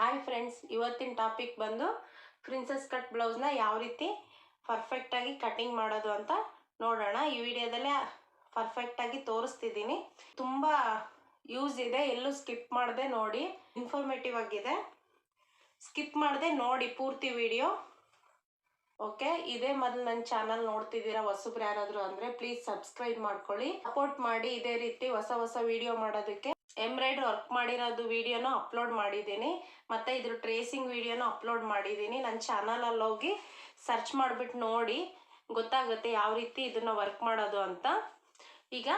Hi friends ಇವತ್ತಿನ topic ಬಂದು princess cut ಬ್ಲೌಸ್ನ ಯಾವ ರೀತಿ ಪರ್ಫೆಕ್ಟಾಗಿ ಕಟಿಂಗ್ ಮಾಡೋದು ಅಂತ ನೋಡೋಣ. ಈ ವಿಡಿಯೋದಲ್ಲೇ ಪರ್ಫೆಕ್ಟಾಗಿ ತೋರಿಸ್ತಿದ್ದೀನಿ. ತುಂಬ ಯೂಸ್ ಇದೆ, ಎಲ್ಲೂ ಸ್ಕಿಪ್ ಮಾಡದೆ ನೋಡಿ. ಇನ್ಫಾರ್ಮೇಟಿವ್ ಆಗಿದೆ. ಸ್ಕಿಪ್ ಮಾಡದೆ ನೋಡಿ ಪೂರ್ತಿ ವಿಡಿಯೋ ಓಕೆ ಇದೇ ಮೊದಲು ನನ್ನ ಚಾನಲ್ ನೋಡ್ತಿದ್ದೀರಾ ಹೊಸಬ್ರು ಯಾರಾದರೂ ಅಂದರೆ ಪ್ಲೀಸ್ ಸಬ್ಸ್ಕ್ರೈಬ್ ಮಾಡ್ಕೊಳ್ಳಿ. ಸಪೋರ್ಟ್ ಮಾಡಿ ಇದೇ ರೀತಿ ಹೊಸ ಹೊಸ ವಿಡಿಯೋ ಮಾಡೋದಕ್ಕೆ. ಎಂಬ್ರಾಯ್ಡ್ರಿ ವರ್ಕ್ ಮಾಡಿರೋದು ವಿಡಿಯೋನು ಅಪ್ಲೋಡ್ ಮಾಡಿದ್ದೀನಿ. ಮತ್ತು ಇದ್ರ ಟ್ರೇಸಿಂಗ್ ವಿಡಿಯೋನು ಅಪ್ಲೋಡ್ ಮಾಡಿದ್ದೀನಿ. ನನ್ನ ಚಾನಲಲ್ಲಿ ಹೋಗಿ ಸರ್ಚ್ ಮಾಡಿಬಿಟ್ಟು ನೋಡಿ, ಗೊತ್ತಾಗುತ್ತೆ ಯಾವ ರೀತಿ ಇದನ್ನು ವರ್ಕ್ ಮಾಡೋದು ಅಂತ. ಈಗ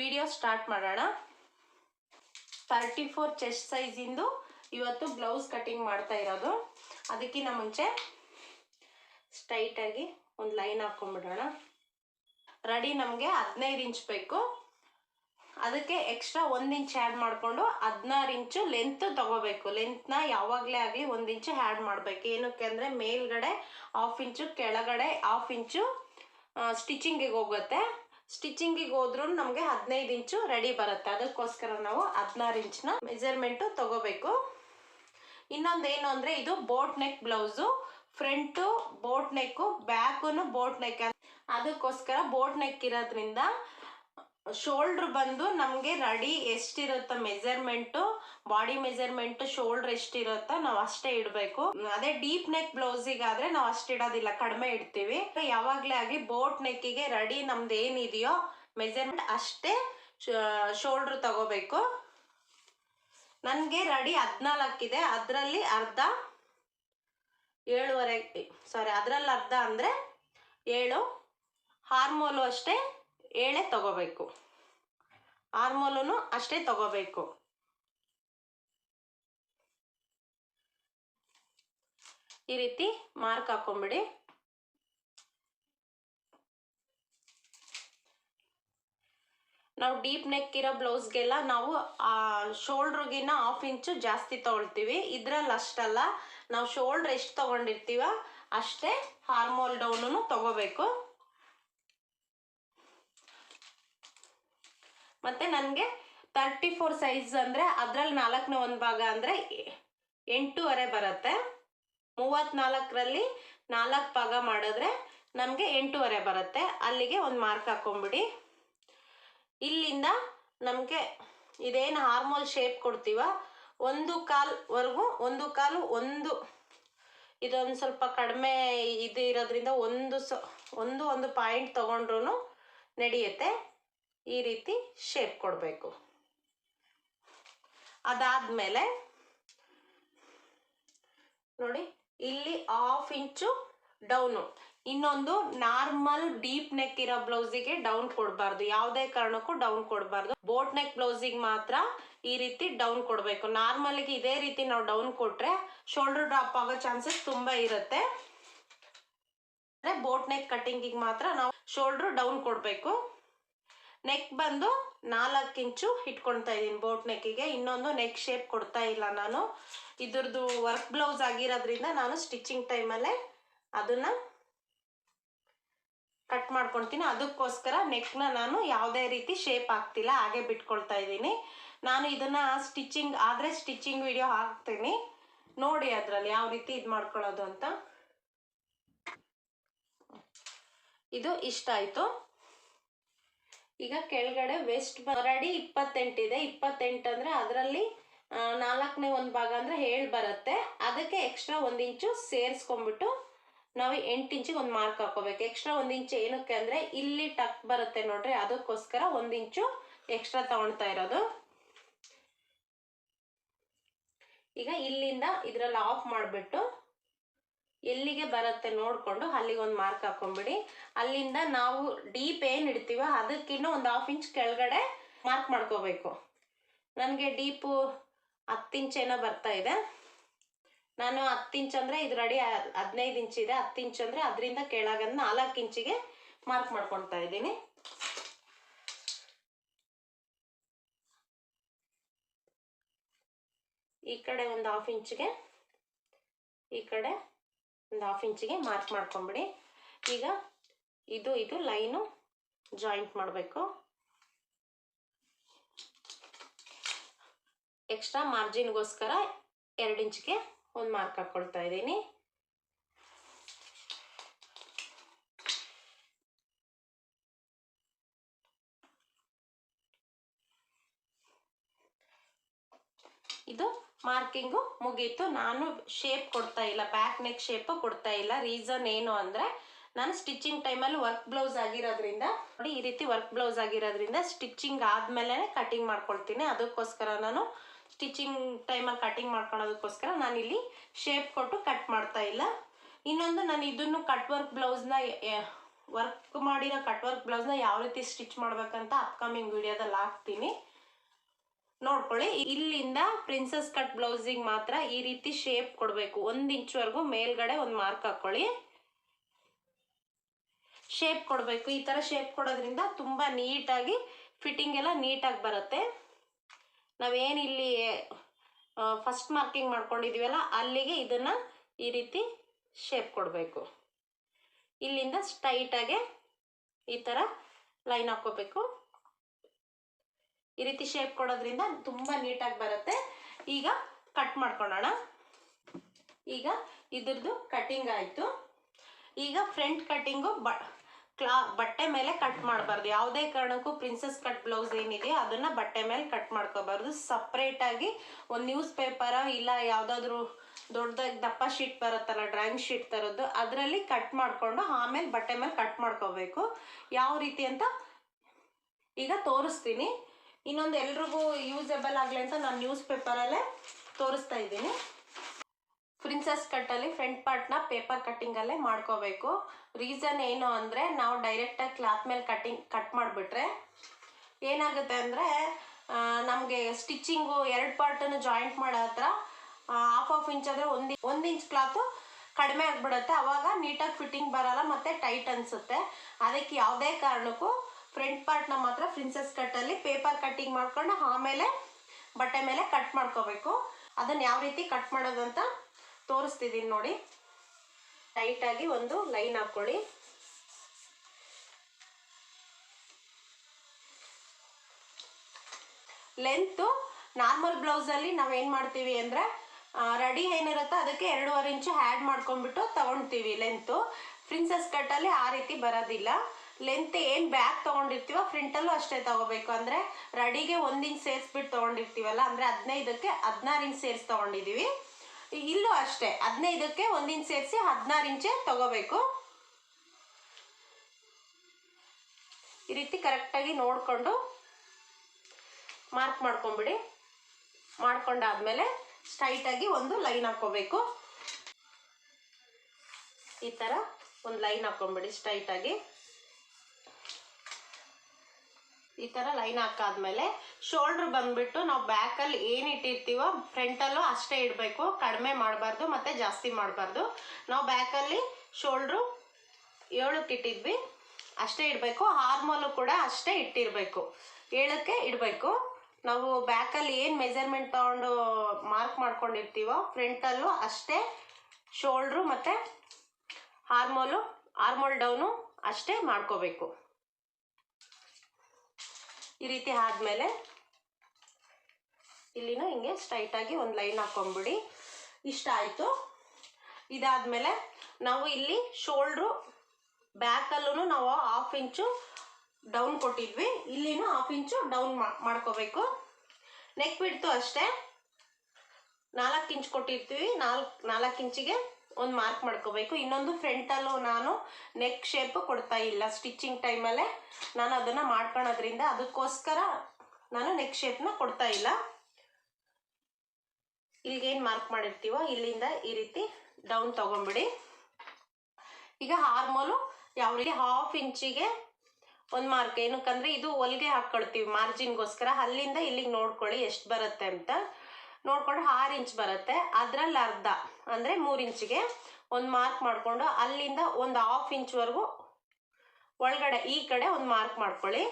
ವಿಡಿಯೋ ಸ್ಟಾರ್ಟ್ ಮಾಡೋಣ. ತರ್ಟಿ ಫೋರ್ ಚೆಸ್ಟ್ ಸೈಜಿಂದು ಇವತ್ತು ಬ್ಲೌಸ್ ಕಟಿಂಗ್ ಮಾಡ್ತಾ ಇರೋದು. ಅದಕ್ಕಿಂತ ಮುಂಚೆ ಸ್ಟ್ರೈಟಾಗಿ ಒಂದು ಲೈನ್ ಹಾಕೊಂಡ್ಬಿಡೋಣ. ರೆಡಿ ನಮಗೆ ಹದಿನೈದು ಇಂಚ್ ಬೇಕು. ಅದಕ್ಕೆ ಎಕ್ಸ್ಟ್ರಾ ಒಂದು ಇಂಚ್ ಆ್ಯಡ್ ಮಾಡಿಕೊಂಡು ಹದಿನಾರು ಇಂಚು ಲೆಂತ್ ತಗೋಬೇಕು. ಲೆಂತ್ನ ಯಾವಾಗಲೇ ಆಗಲಿ ಒಂದು ಇಂಚು ಆ್ಯಡ್ ಮಾಡಬೇಕು. ಏನಕ್ಕೆ ಅಂದರೆ ಮೇಲ್ಗಡೆ ಹಾಫ್ ಇಂಚು ಕೆಳಗಡೆ ಹಾಫ್ ಇಂಚು ಸ್ಟಿಚಿಂಗಿಗೆ ಹೋಗುತ್ತೆ. ಸ್ಟಿಚಿಂಗಿಗೆ ಹೋದ್ರೂ ನಮಗೆ ಹದಿನೈದು ಇಂಚು ರೆಡಿ ಬರುತ್ತೆ. ಅದಕ್ಕೋಸ್ಕರ ನಾವು ಹದಿನಾರು ಇಂಚ್ನ ಮೆಜರ್ಮೆಂಟು ತಗೋಬೇಕು. ಇನ್ನೊಂದು ಏನು ಅಂದರೆ ಇದು boat neck blouse front boat neck back boat neck ಅದಕ್ಕೋಸ್ಕರ ಬೋಟ್ ನೆಕ್ ಇರೋದ್ರಿಂದ ಶೋಲ್ಡ್ರ್ ಬಂದು ನಮಗೆ ರೆಡಿ ಎಷ್ಟಿರುತ್ತೋ ಮೆಜರ್ಮೆಂಟು ಬಾಡಿ ಮೆಜರ್ಮೆಂಟ್ ಶೋಲ್ಡ್ರ್ ಎಷ್ಟಿರುತ್ತೋ ನಾವು ಅಷ್ಟೇ ಇಡಬೇಕು. ಅದೇ ಡೀಪ್ ನೆಕ್ ಬ್ಲೌಸಿಗಾದ್ರೆ ನಾವು ಅಷ್ಟು ಇಡೋದಿಲ್ಲ, ಕಡಿಮೆ ಇಡ್ತೀವಿ. ಯಾವಾಗಲೇ ಆಗಲಿ ಬೋಟ್ ನೆಕ್ಕಿಗೆ ರೆಡಿ ನಮ್ದು ಏನಿದೆಯೋ ಮೆಜರ್ಮೆಂಟ್ ಅಷ್ಟೇ ಶೋಲ್ಡ್ರ್ ತಗೋಬೇಕು. ನನಗೆ ರೆಡಿ ಹದಿನಾಲ್ಕಿದೆ ಅದರಲ್ಲಿ ಅರ್ಧ ಏಳುವರೆ ಸಾರಿ ಅದರಲ್ಲಿ ಅರ್ಧ ಅಂದರೆ ಏಳು. ಹಾರ್ಮೋಲು ಅಷ್ಟೇ. ಏಳೆ ತಗೋಬೇಕು. ಆರ್ಮೋಲೂ ಅಷ್ಟೇ ತಗೋಬೇಕು. ಈ ರೀತಿ ಮಾರ್ಕ್ ಹಾಕೊಂಬಿಡಿ. ನಾವು ಡೀಪ್ ನೆಕ್ ಇರೋ ಬ್ಲೌಸ್ಗೆಲ್ಲ ನಾವು ಶೋಲ್ಡ್ರಿಗಿನ್ನ ಹಾಫ್ ಇಂಚು ಜಾಸ್ತಿ ತಗೊಳ್ತೀವಿ. ಇದ್ರಲ್ಲಿ ಅಷ್ಟಲ್ಲ, ನಾವು ಶೋಲ್ಡ್ರ್ ಎಷ್ಟು ತೊಗೊಂಡಿರ್ತೀವ ಅಷ್ಟೇ ಹಾರ್ಮೋಲ್ ಡೌನು ತಗೋಬೇಕು. ಮತ್ತು ನನಗೆ ತರ್ಟಿ ಫೋರ್ ಸೈಜ್ ಅಂದರೆ ಅದರಲ್ಲಿ ನಾಲ್ಕನೇ ಒಂದು ಭಾಗ ಅಂದರೆ ಎಂಟೂವರೆ ಬರುತ್ತೆ. ಮೂವತ್ತ್ನಾಲ್ಕರಲ್ಲಿ ನಾಲ್ಕು ಭಾಗ ಮಾಡಿದ್ರೆ ನಮಗೆ ಎಂಟೂವರೆ ಬರುತ್ತೆ. ಅಲ್ಲಿಗೆ ಒಂದು ಮಾರ್ಕ್ ಹಾಕೊಂಬಿಡಿ. ಇಲ್ಲಿಂದ ನಮಗೆ ಇದೇನು ಹಾರ್ಮೋಲ್ ಶೇಪ್ ಕೊಡ್ತೀವ? ಒಂದು ಕಾಲ್ವರೆಗೂ ಒಂದು ಕಾಲು ಒಂದು ಇದೊಂದು ಸ್ವಲ್ಪ ಕಡಿಮೆ ಇದು ಇರೋದ್ರಿಂದ ಒಂದು ಸ, ಒಂದು ಒಂದು ಪಾಯಿಂಟ್ ತೊಗೊಂಡ್ರೂ ನಡೆಯುತ್ತೆ. ಈ ರೀತಿ ಶೇಪ್ ಕೊಡಬೇಕು. ಅದಾದಮೇಲೆ ನೋಡಿ, ಇಲ್ಲಿ ಹಾಫ್ ಇಂಚು ಡೌನು ಇನ್ನೊಂದು ನಾರ್ಮಲ್ ಡೀಪ್ ನೆಕ್ ಇರೋ ಬ್ಲೌಸಿಗೆ ಡೌನ್ ಕೊಡಬಾರ್ದು. ಯಾವುದೇ ಕಾರಣಕ್ಕೂ ಡೌನ್ ಕೊಡಬಾರ್ದು. ಬೋಟ್ ನೆಕ್ ಬ್ಲೌಸಿಗೆ ಮಾತ್ರ ಈ ರೀತಿ ಡೌನ್ ಕೊಡಬೇಕು. ನಾರ್ಮಲ್ಗೆ ಇದೇ ರೀತಿ ನಾವು ಡೌನ್ ಕೊಟ್ಟರೆ ಶೋಲ್ಡರ್ ಡ್ರಾಪ್ ಆಗೋ ಚಾನ್ಸಸ್ ತುಂಬ ಇರುತ್ತೆ. ಬೋಟ್ ನೆಕ್ ಕಟ್ಟಿಂಗಿಗೆ ಮಾತ್ರ ನಾವು ಶೋಲ್ಡ್ರ್ ಡೌನ್ ಕೊಡಬೇಕು. ನೆಕ್ ಬಂದು ನಾಲ್ಕು ಇಂಚು ಇಟ್ಕೊಳ್ತಾ ಇದ್ದೀನಿ ಬೋಟ್ ನೆಕ್ಕಿಗೆ ಇನ್ನೊಂದು ನೆಕ್ ಶೇಪ್ ಕೊಡ್ತಾ ಇಲ್ಲ ನಾನು. ಇದ್ರದ್ದು ವರ್ಕ್ ಬ್ಲೌಸ್ ಆಗಿರೋದ್ರಿಂದ ನಾನು ಸ್ಟಿಚಿಂಗ್ ಟೈಮಲ್ಲೇ ಅದನ್ನು ಕಟ್ ಮಾಡ್ಕೊಳ್ತೀನಿ. ಅದಕ್ಕೋಸ್ಕರ ನೆಕ್ನ ನಾನು ಯಾವುದೇ ರೀತಿ ಶೇಪ್ ಆಗ್ತಿಲ್ಲ, ಹಾಗೆ ಬಿಟ್ಕೊಳ್ತಾ ಇದ್ದೀನಿ. ನಾನು ಇದನ್ನು ಸ್ಟಿಚಿಂಗ್ ಆದರೆ ಸ್ಟಿಚಿಂಗ್ ವಿಡಿಯೋ ಹಾಕ್ತೀನಿ. ನೋಡಿ ಅದರಲ್ಲಿ ಯಾವ ರೀತಿ ಇದು ಮಾಡ್ಕೊಳ್ಳೋದು ಅಂತ. ಇದು ಇಷ್ಟ ಆಯಿತು ಈಗ ಕೆಳಗಡೆ ವೆಸ್ಟ್ ರೆಡಿ ಇಪ್ಪತ್ತೆಂಟಿದೆ ಇಪ್ಪತ್ತೆಂಟು ಅಂದರೆ ಅದರಲ್ಲಿ ನಾಲ್ಕನೇ ಒಂದು ಭಾಗ ಅಂದರೆ ಹೇಳಿ ಬರುತ್ತೆ. ಅದಕ್ಕೆ ಎಕ್ಸ್ಟ್ರಾ ಒಂದು ಇಂಚು ಸೇರಿಸ್ಕೊಂಡ್ಬಿಟ್ಟು ನಾವು ಎಂಟು ಇಂಚಿಗೆ ಒಂದು ಮಾರ್ಕ್ ಹಾಕೋಬೇಕು. ಎಕ್ಸ್ಟ್ರಾ ಒಂದು ಇಂಚು ಏನಕ್ಕೆ ಅಂದರೆ ಇಲ್ಲಿ ಟಕ್ ಬರುತ್ತೆ ನೋಡ್ರಿ. ಅದಕ್ಕೋಸ್ಕರ ಒಂದು ಇಂಚು ಎಕ್ಸ್ಟ್ರಾ ತಗೊಳ್ತಾ ಇರೋದು. ಈಗ ಇಲ್ಲಿಂದ ಇದರಲ್ಲಿ ಆಫ್ ಮಾಡಿಬಿಟ್ಟು ಎಲ್ಲಿಗೆ ಬರುತ್ತೆ ನೋಡಿಕೊಂಡು ಅಲ್ಲಿಗೆ ಒಂದು ಮಾರ್ಕ್ ಹಾಕೊಂಡ್ಬಿಡಿ. ಅಲ್ಲಿಂದ ನಾವು ಡೀಪ್ ಏನು ಇಡ್ತೀವೋ ಅದಕ್ಕಿನ್ನೂ ಒಂದು ಹಾಫ್ ಇಂಚ್ ಕೆಳಗಡೆ ಮಾರ್ಕ್ ಮಾಡ್ಕೋಬೇಕು. ನನಗೆ ಡೀಪು ಹತ್ತು ಇಂಚ್ ಏನೋ ಬರ್ತಾ ಇದೆ. ನಾನು ಹತ್ತು ಇಂಚ್ ಅಂದರೆ ಇದು ರೆಡಿ ಹದಿನೈದು ಇಂಚ್ ಇದೆ. ಹತ್ತು ಇಂಚ್ ಅಂದರೆ ಅದರಿಂದ ಕೆಳಗಂದು ನಾಲ್ಕು ಇಂಚಿಗೆ ಮಾರ್ಕ್ ಮಾಡ್ಕೊಳ್ತಾ ಇದ್ದೀನಿ. ಈ ಕಡೆ ಒಂದು ಹಾಫ್ ಇಂಚ್ಗೆ ಈ ಕಡೆ ಒಂದು ಹಾಫ್ ಇಂಚಿಗೆ ಮಾರ್ಕ್ ಮಾಡ್ಕೊಂಬಿಡಿ. ಈಗ ಇದು ಇದು ಲೈನು ಜಾಯಿಂಟ್ ಮಾಡಬೇಕು. ಎಕ್ಸ್ಟ್ರಾ ಮಾರ್ಜಿನ್ಗೋಸ್ಕರ ಎರಡು ಇಂಚಿಗೆ ಒಂದು ಮಾರ್ಕ್ ಹಾಕ್ಕೊಳ್ತಾ ಇದ್ದೀನಿ. ಇದು ಮಾರ್ಕಿಂಗು ಮುಗೀತು. ನಾನು ಶೇಪ್ ಕೊಡ್ತಾ ಇಲ್ಲ ಬ್ಯಾಕ್ ನೆಕ್ ಶೇಪ್ ಕೊಡ್ತಾ ಇಲ್ಲ. ರೀಸನ್ ಏನು ಅಂದರೆ, ನಾನು ಸ್ಟಿಚಿಂಗ್ ಟೈಮಲ್ಲಿ ವರ್ಕ್ ಬ್ಲೌಸ್ ಆಗಿರೋದ್ರಿಂದ, ನೋಡಿ ಈ ರೀತಿ ವರ್ಕ್ ಬ್ಲೌಸ್ ಆಗಿರೋದ್ರಿಂದ ಸ್ಟಿಚಿಂಗ್ ಆದಮೇಲೆ ಕಟಿಂಗ್ ಮಾಡ್ಕೊಳ್ತೀನಿ. ಅದಕ್ಕೋಸ್ಕರ ನಾನು ಸ್ಟಿಚಿಂಗ್ ಟೈಮಲ್ಲಿ ಕಟಿಂಗ್ ಮಾಡ್ಕೊಳೋದಕ್ಕೋಸ್ಕರ ನಾನು ಇಲ್ಲಿ ಶೇಪ್ ಕೊಟ್ಟು ಕಟ್ ಮಾಡ್ತಾ ಇಲ್ಲ. ಇನ್ನೊಂದು, ನಾನು ಇದನ್ನು ಕಟ್ ವರ್ಕ್ ಬ್ಲೌಸ್ನ ವರ್ಕ್ ಮಾಡಿರೋ ಕಟ್ ವರ್ಕ್ ಬ್ಲೌಸ್ನ ಯಾವ ರೀತಿ ಸ್ಟಿಚ್ ಮಾಡ್ಬೇಕಂತ ಅಪ್ಕಮಿಂಗ್ ವಿಡಿಯೋದಲ್ಲಿ ಹಾಕ್ತೀನಿ ನೋಡ್ಕೊಳ್ಳಿ. ಇಲ್ಲಿಂದ ಪ್ರಿನ್ಸಸ್ ಕಟ್ ಬ್ಲೌಸಿಗೆ ಮಾತ್ರ ಈ ರೀತಿ ಶೇಪ್ ಕೊಡಬೇಕು. ಒಂದು ಇಂಚ್ವರೆಗೂ ಮೇಲ್ಗಡೆ ಒಂದು ಮಾರ್ಕ್ ಹಾಕ್ಕೊಳ್ಳಿ ಶೇಪ್ ಕೊಡಬೇಕು. ಈ ಥರ ಶೇಪ್ ಕೊಡೋದ್ರಿಂದ ತುಂಬ ನೀಟಾಗಿ ಫಿಟ್ಟಿಂಗ್ ಎಲ್ಲ ನೀಟಾಗಿ ಬರುತ್ತೆ. ನಾವೇನು ಇಲ್ಲಿ ಫಸ್ಟ್ ಮಾರ್ಕಿಂಗ್ ಮಾಡ್ಕೊಂಡಿದ್ದೀವಲ್ಲ ಅಲ್ಲಿಗೆ ಇದನ್ನು ಈ ರೀತಿ ಶೇಪ್ ಕೊಡಬೇಕು. ಇಲ್ಲಿಂದ ಸ್ಟ್ರೈಟಾಗೆ ಈ ಥರ ಲೈನ್ ಹಾಕ್ಕೋಬೇಕು. ಈ ರೀತಿ ಶೇಪ್ ಕೊಡೋದ್ರಿಂದ ತುಂಬಾ ನೀಟಾಗಿ ಬರುತ್ತೆ. ಈಗ ಕಟ್ ಮಾಡ್ಕೊಳ್ಳೋಣ. ಈಗ ಇದ್ರದ್ದು ಕಟಿಂಗ್ ಆಯಿತು. ಈಗ ಫ್ರಂಟ್ ಕಟಿಂಗು ಬ ಕ್ಲಾ ಬಟ್ಟೆ ಮೇಲೆ ಕಟ್ ಮಾಡಬಾರ್ದು. ಯಾವುದೇ ಕಾರಣಕ್ಕೂ ಪ್ರಿನ್ಸಸ್ ಕಟ್ ಬ್ಲೌಸ್ ಏನಿದೆ ಅದನ್ನು ಬಟ್ಟೆ ಮೇಲೆ ಕಟ್ ಮಾಡ್ಕೋಬಾರ್ದು. ಸಪ್ರೇಟಾಗಿ ಒಂದು ನ್ಯೂಸ್ ಪೇಪರ ಇಲ್ಲ ಯಾವುದಾದ್ರೂ ದೊಡ್ಡದಾಗಿ ದಪ್ಪ ಶೀಟ್ ಬರುತ್ತಲ್ಲ ಡ್ರಾಯಿಂಗ್ ಶೀಟ್ ತರೋದು ಅದರಲ್ಲಿ ಕಟ್ ಮಾಡಿಕೊಂಡು ಆಮೇಲೆ ಬಟ್ಟೆ ಮೇಲೆ ಕಟ್ ಮಾಡ್ಕೋಬೇಕು. ಯಾವ ರೀತಿ ಅಂತ ಈಗ ತೋರಿಸ್ತೀನಿ. ಇನ್ನೊಂದು ಎಲ್ರಿಗೂ ಯೂಸೆಬಲ್ ಆಗಲಿ ಅಂತ ನಾನು ನ್ಯೂಸ್ ಪೇಪರಲ್ಲೇ ತೋರಿಸ್ತಾ ಇದ್ದೀನಿ. ಪ್ರಿನ್ಸಸ್ ಕಟ್ಟಲ್ಲಿ ಫ್ರಂಟ್ ಪಾರ್ಟ್ನ ಪೇಪರ್ ಕಟ್ಟಿಂಗಲ್ಲೇ ಮಾಡ್ಕೋಬೇಕು. ರೀಸನ್ ಏನು ಅಂದರೆ ನಾವು ಡೈರೆಕ್ಟಾಗಿ ಕ್ಲಾತ್ ಮೇಲೆ ಕಟ್ಟಿಂಗ್ ಕಟ್ ಮಾಡಿಬಿಟ್ರೆ ಏನಾಗುತ್ತೆ ಅಂದರೆ ನಮಗೆ ಸ್ಟಿಚ್ಚಿಂಗು ಎರಡು ಪಾರ್ಟನ್ನು ಜಾಯಿಂಟ್ ಮಾಡೋ ಹತ್ರ ಹಾಫ್ ಆಫ್ ಇಂಚ್ ಆದರೆ ಒಂದು ಒಂದು ಇಂಚ್ ಕ್ಲಾತು ಕಡಿಮೆ ಆಗಿಬಿಡುತ್ತೆ. ಅವಾಗ ನೀಟಾಗಿ ಫಿಟ್ಟಿಂಗ್ ಬರಲ್ಲ, ಮತ್ತು ಟೈಟ್ ಅನಿಸುತ್ತೆ. ಅದಕ್ಕೆ ಯಾವುದೇ ಕಾರಣಕ್ಕೂ ಫ್ರಂಟ್ ಪಾರ್ಟ್ನ ಮಾತ್ರ ಪ್ರಿನ್ಸಸ್ ಕಟ್ಟಲ್ಲಿ ಪೇಪರ್ ಕಟ್ಟಿಂಗ್ ಮಾಡ್ಕೊಂಡು ಆಮೇಲೆ ಬಟ್ಟೆ ಮೇಲೆ ಕಟ್ ಮಾಡ್ಕೋಬೇಕು. ಅದನ್ನು ಯಾವ ರೀತಿ ಕಟ್ ಮಾಡೋದು ಅಂತ ತೋರಿಸ್ತಿದ್ದೀನಿ ನೋಡಿ. ಟೈಟಾಗಿ ಒಂದು ಲೈನ್ ಹಾಕ್ಕೊಳ್ಳಿ. ಲೆಂತು ನಾರ್ಮಲ್ ಬ್ಲೌಸಲ್ಲಿ ನಾವೇನು ಮಾಡ್ತೀವಿ ಅಂದರೆ ರೆಡಿ ಏನಿರುತ್ತೋ ಅದಕ್ಕೆ ಎರಡೂವರೆ ಇಂಚು ಆ್ಯಡ್ ಮಾಡ್ಕೊಂಡ್ಬಿಟ್ಟು ತೊಗೊಳ್ತೀವಿ ಲೆಂತು ಪ್ರಿನ್ಸಸ್ ಕಟ್ಟಲ್ಲಿ ಆ ರೀತಿ ಬರೋದಿಲ್ಲ. ಲೆಂತ್ ಏನು ಬ್ಯಾಕ್ ತೊಗೊಂಡಿರ್ತೀವೋ ಫ್ರಂಟಲ್ಲೂ ಅಷ್ಟೇ ತಗೋಬೇಕು. ಅಂದರೆ ರೆಡಿಗೆ ಒಂದು ಇಂಚ್ ಸೇರಿಸ್ಬಿಟ್ಟು ತೊಗೊಂಡಿರ್ತೀವಲ್ಲ, ಅಂದರೆ ಹದಿನೈದಕ್ಕೆ ಹದಿನಾರು ಇಂಚ್ ಸೇರಿಸಿ ತೊಗೊಂಡಿದ್ದೀವಿ ಇಲ್ಲೂ ಅಷ್ಟೇ, ಹದಿನೈದಕ್ಕೆ ಒಂದು ಇಂಚ್ ಸೇರಿಸಿ ಹದಿನಾರು ಇಂಚೆ ತಗೋಬೇಕು. ಈ ರೀತಿ ಕರೆಕ್ಟಾಗಿ ನೋಡಿಕೊಂಡು ಮಾರ್ಕ್ ಮಾಡ್ಕೊಂಬಿಡಿ. ಮಾಡ್ಕೊಂಡಾದ್ಮೇಲೆ ಸ್ಟ್ರೈಟಾಗಿ ಒಂದು ಲೈನ್ ಹಾಕ್ಕೋಬೇಕು. ಈ ಥರ ಒಂದು ಲೈನ್ ಹಾಕ್ಕೊಂಬಿಡಿ ಸ್ಟ್ರೈಟಾಗಿ ಈ ಥರ ಲೈನ್ ಹಾಕಾದ್ಮೇಲೆ ಶೋಲ್ಡರ್ ಬಂದ್ಬಿಟ್ಟು ನಾವು ಬ್ಯಾಕಲ್ಲಿ ಏನು ಇಟ್ಟಿರ್ತೀವೋ ಫ್ರಂಟಲ್ಲೂ ಅಷ್ಟೇ ಇಡಬೇಕು. ಕಡಿಮೆ ಮಾಡಬಾರ್ದು ಮತ್ತು ಜಾಸ್ತಿ ಮಾಡಬಾರ್ದು. ನಾವು ಬ್ಯಾಕಲ್ಲಿ ಶೋಲ್ಡ್ರು ಏಳಕ್ಕೆ ಇಟ್ಟಿದ್ವಿ. ಅಷ್ಟೇ ಇಡಬೇಕು. ಹಾರ್ಮೋಲು ಕೂಡ ಅಷ್ಟೇ ಇಟ್ಟಿರಬೇಕು. ಏಳಕ್ಕೆ ಇಡಬೇಕು. ನಾವು ಬ್ಯಾಕಲ್ಲಿ ಏನು ಮೆಜರ್ಮೆಂಟ್ ತಗೊಂಡು ಮಾರ್ಕ್ ಮಾಡ್ಕೊಂಡಿರ್ತೀವೋ ಫ್ರಂಟಲ್ಲೂ ಅಷ್ಟೇ ಶೋಲ್ಡ್ರು ಮತ್ತು ಹಾರ್ಮೋಲು ಹಾರ್ಮೋಲ್ ಡೌನು ಅಷ್ಟೇ ಮಾಡ್ಕೋಬೇಕು. ಈ ರೀತಿ ಆದಮೇಲೆ ಇಲ್ಲಿನೂ ಹಿಂಗೆ ಸ್ಟ್ರೈಟಾಗಿ ಒಂದು ಲೈನ್ ಹಾಕೊಂಬಿಡಿ. ಇಷ್ಟ ಆಯಿತು. ಇದಾದಮೇಲೆ ನಾವು ಇಲ್ಲಿ ಶೋಲ್ಡ್ರು ಬ್ಯಾಕಲ್ಲೂ ನಾವು ಹಾಫ್ ಇಂಚು ಡೌನ್ ಕೊಟ್ಟಿದ್ವಿ. ಇಲ್ಲಿನೂ ಹಾಫ್ ಇಂಚು ಡೌನ್ ಮಾಡ್ಕೋಬೇಕು. ನೆಕ್ ಬಿಡ್ತು ಅಷ್ಟೇ. ನಾಲ್ಕು ಇಂಚ್ ಕೊಟ್ಟಿರ್ತೀವಿ. ನಾಲ್ಕು ನಾಲ್ಕು ಇಂಚಿಗೆ ಒಂದು ಮಾರ್ಕ್ ಮಾಡ್ಕೋಬೇಕು. ಇನ್ನೊಂದು ಫ್ರಂಟಲ್ಲೂ ನಾನು ನೆಕ್ ಶೇಪ್ ಕೊಡ್ತಾ ಇಲ್ಲ. ಸ್ಟಿಚಿಂಗ್ ಟೈಮಲ್ಲೇ ನಾನು ಅದನ್ನು ಮಾಡ್ಕೊಳೋದ್ರಿಂದ ಅದಕ್ಕೋಸ್ಕರ ನಾನು ನೆಕ್ ಶೇಪ್ನ ಕೊಡ್ತಾ ಇಲ್ಲ. ಇಲ್ಲಿಗೇನು ಮಾರ್ಕ್ ಮಾಡಿರ್ತೀವೋ ಇಲ್ಲಿಂದ ಈ ರೀತಿ ಡೌನ್ ತೊಗೊಂಬಿಡಿ ಈಗ ಹಾರ್ಮೋಲು ಯಾವ ರೀತಿ ಹಾಫ್ ಇಂಚಿಗೆ ಒಂದು ಮಾರ್ಕ್ ಏನಕ್ಕಂದ್ರೆ ಇದು ಹೊಲಿಗೆ ಹಾಕ್ಕೊಳ್ತೀವಿ ಮಾರ್ಜಿನ್ಗೋಸ್ಕರ ಅಲ್ಲಿಂದ ಇಲ್ಲಿಗೆ ನೋಡ್ಕೊಳ್ಳಿ ಎಷ್ಟು ಬರುತ್ತೆ ಅಂತ. ನೋಡ್ಕೊಂಡು ಆರು ಇಂಚ್ ಬರುತ್ತೆ. ಅದರಲ್ಲಿ ಅರ್ಧ. ಅಂದರೆ ಮೂರು ಇಂಚಿಗೆ ಒಂದು ಮಾರ್ಕ್ ಮಾಡಿಕೊಂಡು ಅಲ್ಲಿಂದ ಒಂದು ಹಾಫ್ ಇಂಚ್ವರೆಗೂ ಒಳಗಡೆ ಈ ಕಡೆ ಒಂದು ಮಾರ್ಕ್ ಮಾಡ್ಕೊಳ್ಳಿ.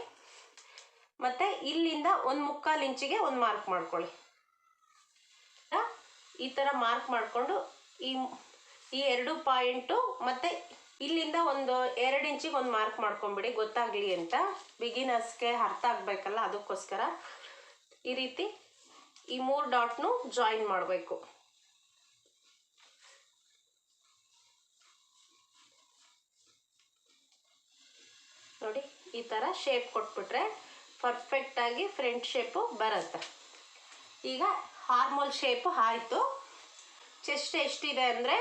ಮತ್ತು ಇಲ್ಲಿಂದ ಒಂದು ಮುಕ್ಕಾಲು ಇಂಚಿಗೆ ಒಂದು ಮಾರ್ಕ್ ಮಾಡ್ಕೊಳ್ಳಿ. ಈ ಥರ ಮಾರ್ಕ್ ಮಾಡಿಕೊಂಡು ಈ ಈ ಎರಡು ಪಾಯಿಂಟು ಮತ್ತು ಇಲ್ಲಿಂದ ಒಂದು ಎರಡು ಇಂಚಿಗೆ ಒಂದು ಮಾರ್ಕ್ ಮಾಡ್ಕೊಂಬಿಡಿ ಗೊತ್ತಾಗಲಿ ಅಂತ. ಬಿಗಿನರ್ಸ್ಗೆ ಅರ್ಥ ಆಗಬೇಕಲ್ಲ ಅದಕ್ಕೋಸ್ಕರ. ಈ ರೀತಿ ಈ ಮೂರು ಡಾಟ್ನು ಜಾಯಿನ್ ಮಾಡಬೇಕು. ನೋಡಿ, ಈ ಥರ ಶೇಪ್ ಕೊಟ್ಬಿಟ್ರೆ ಪರ್ಫೆಕ್ಟಾಗಿ ಫ್ರಂಟ್ ಶೇಪು ಬರುತ್ತೆ. ಈಗ ಹಾರ್ಮೋಲ್ ಶೇಪು ಆಯಿತು. ಚೆಸ್ಟ್ ಎಷ್ಟಿದೆ ಅಂದರೆ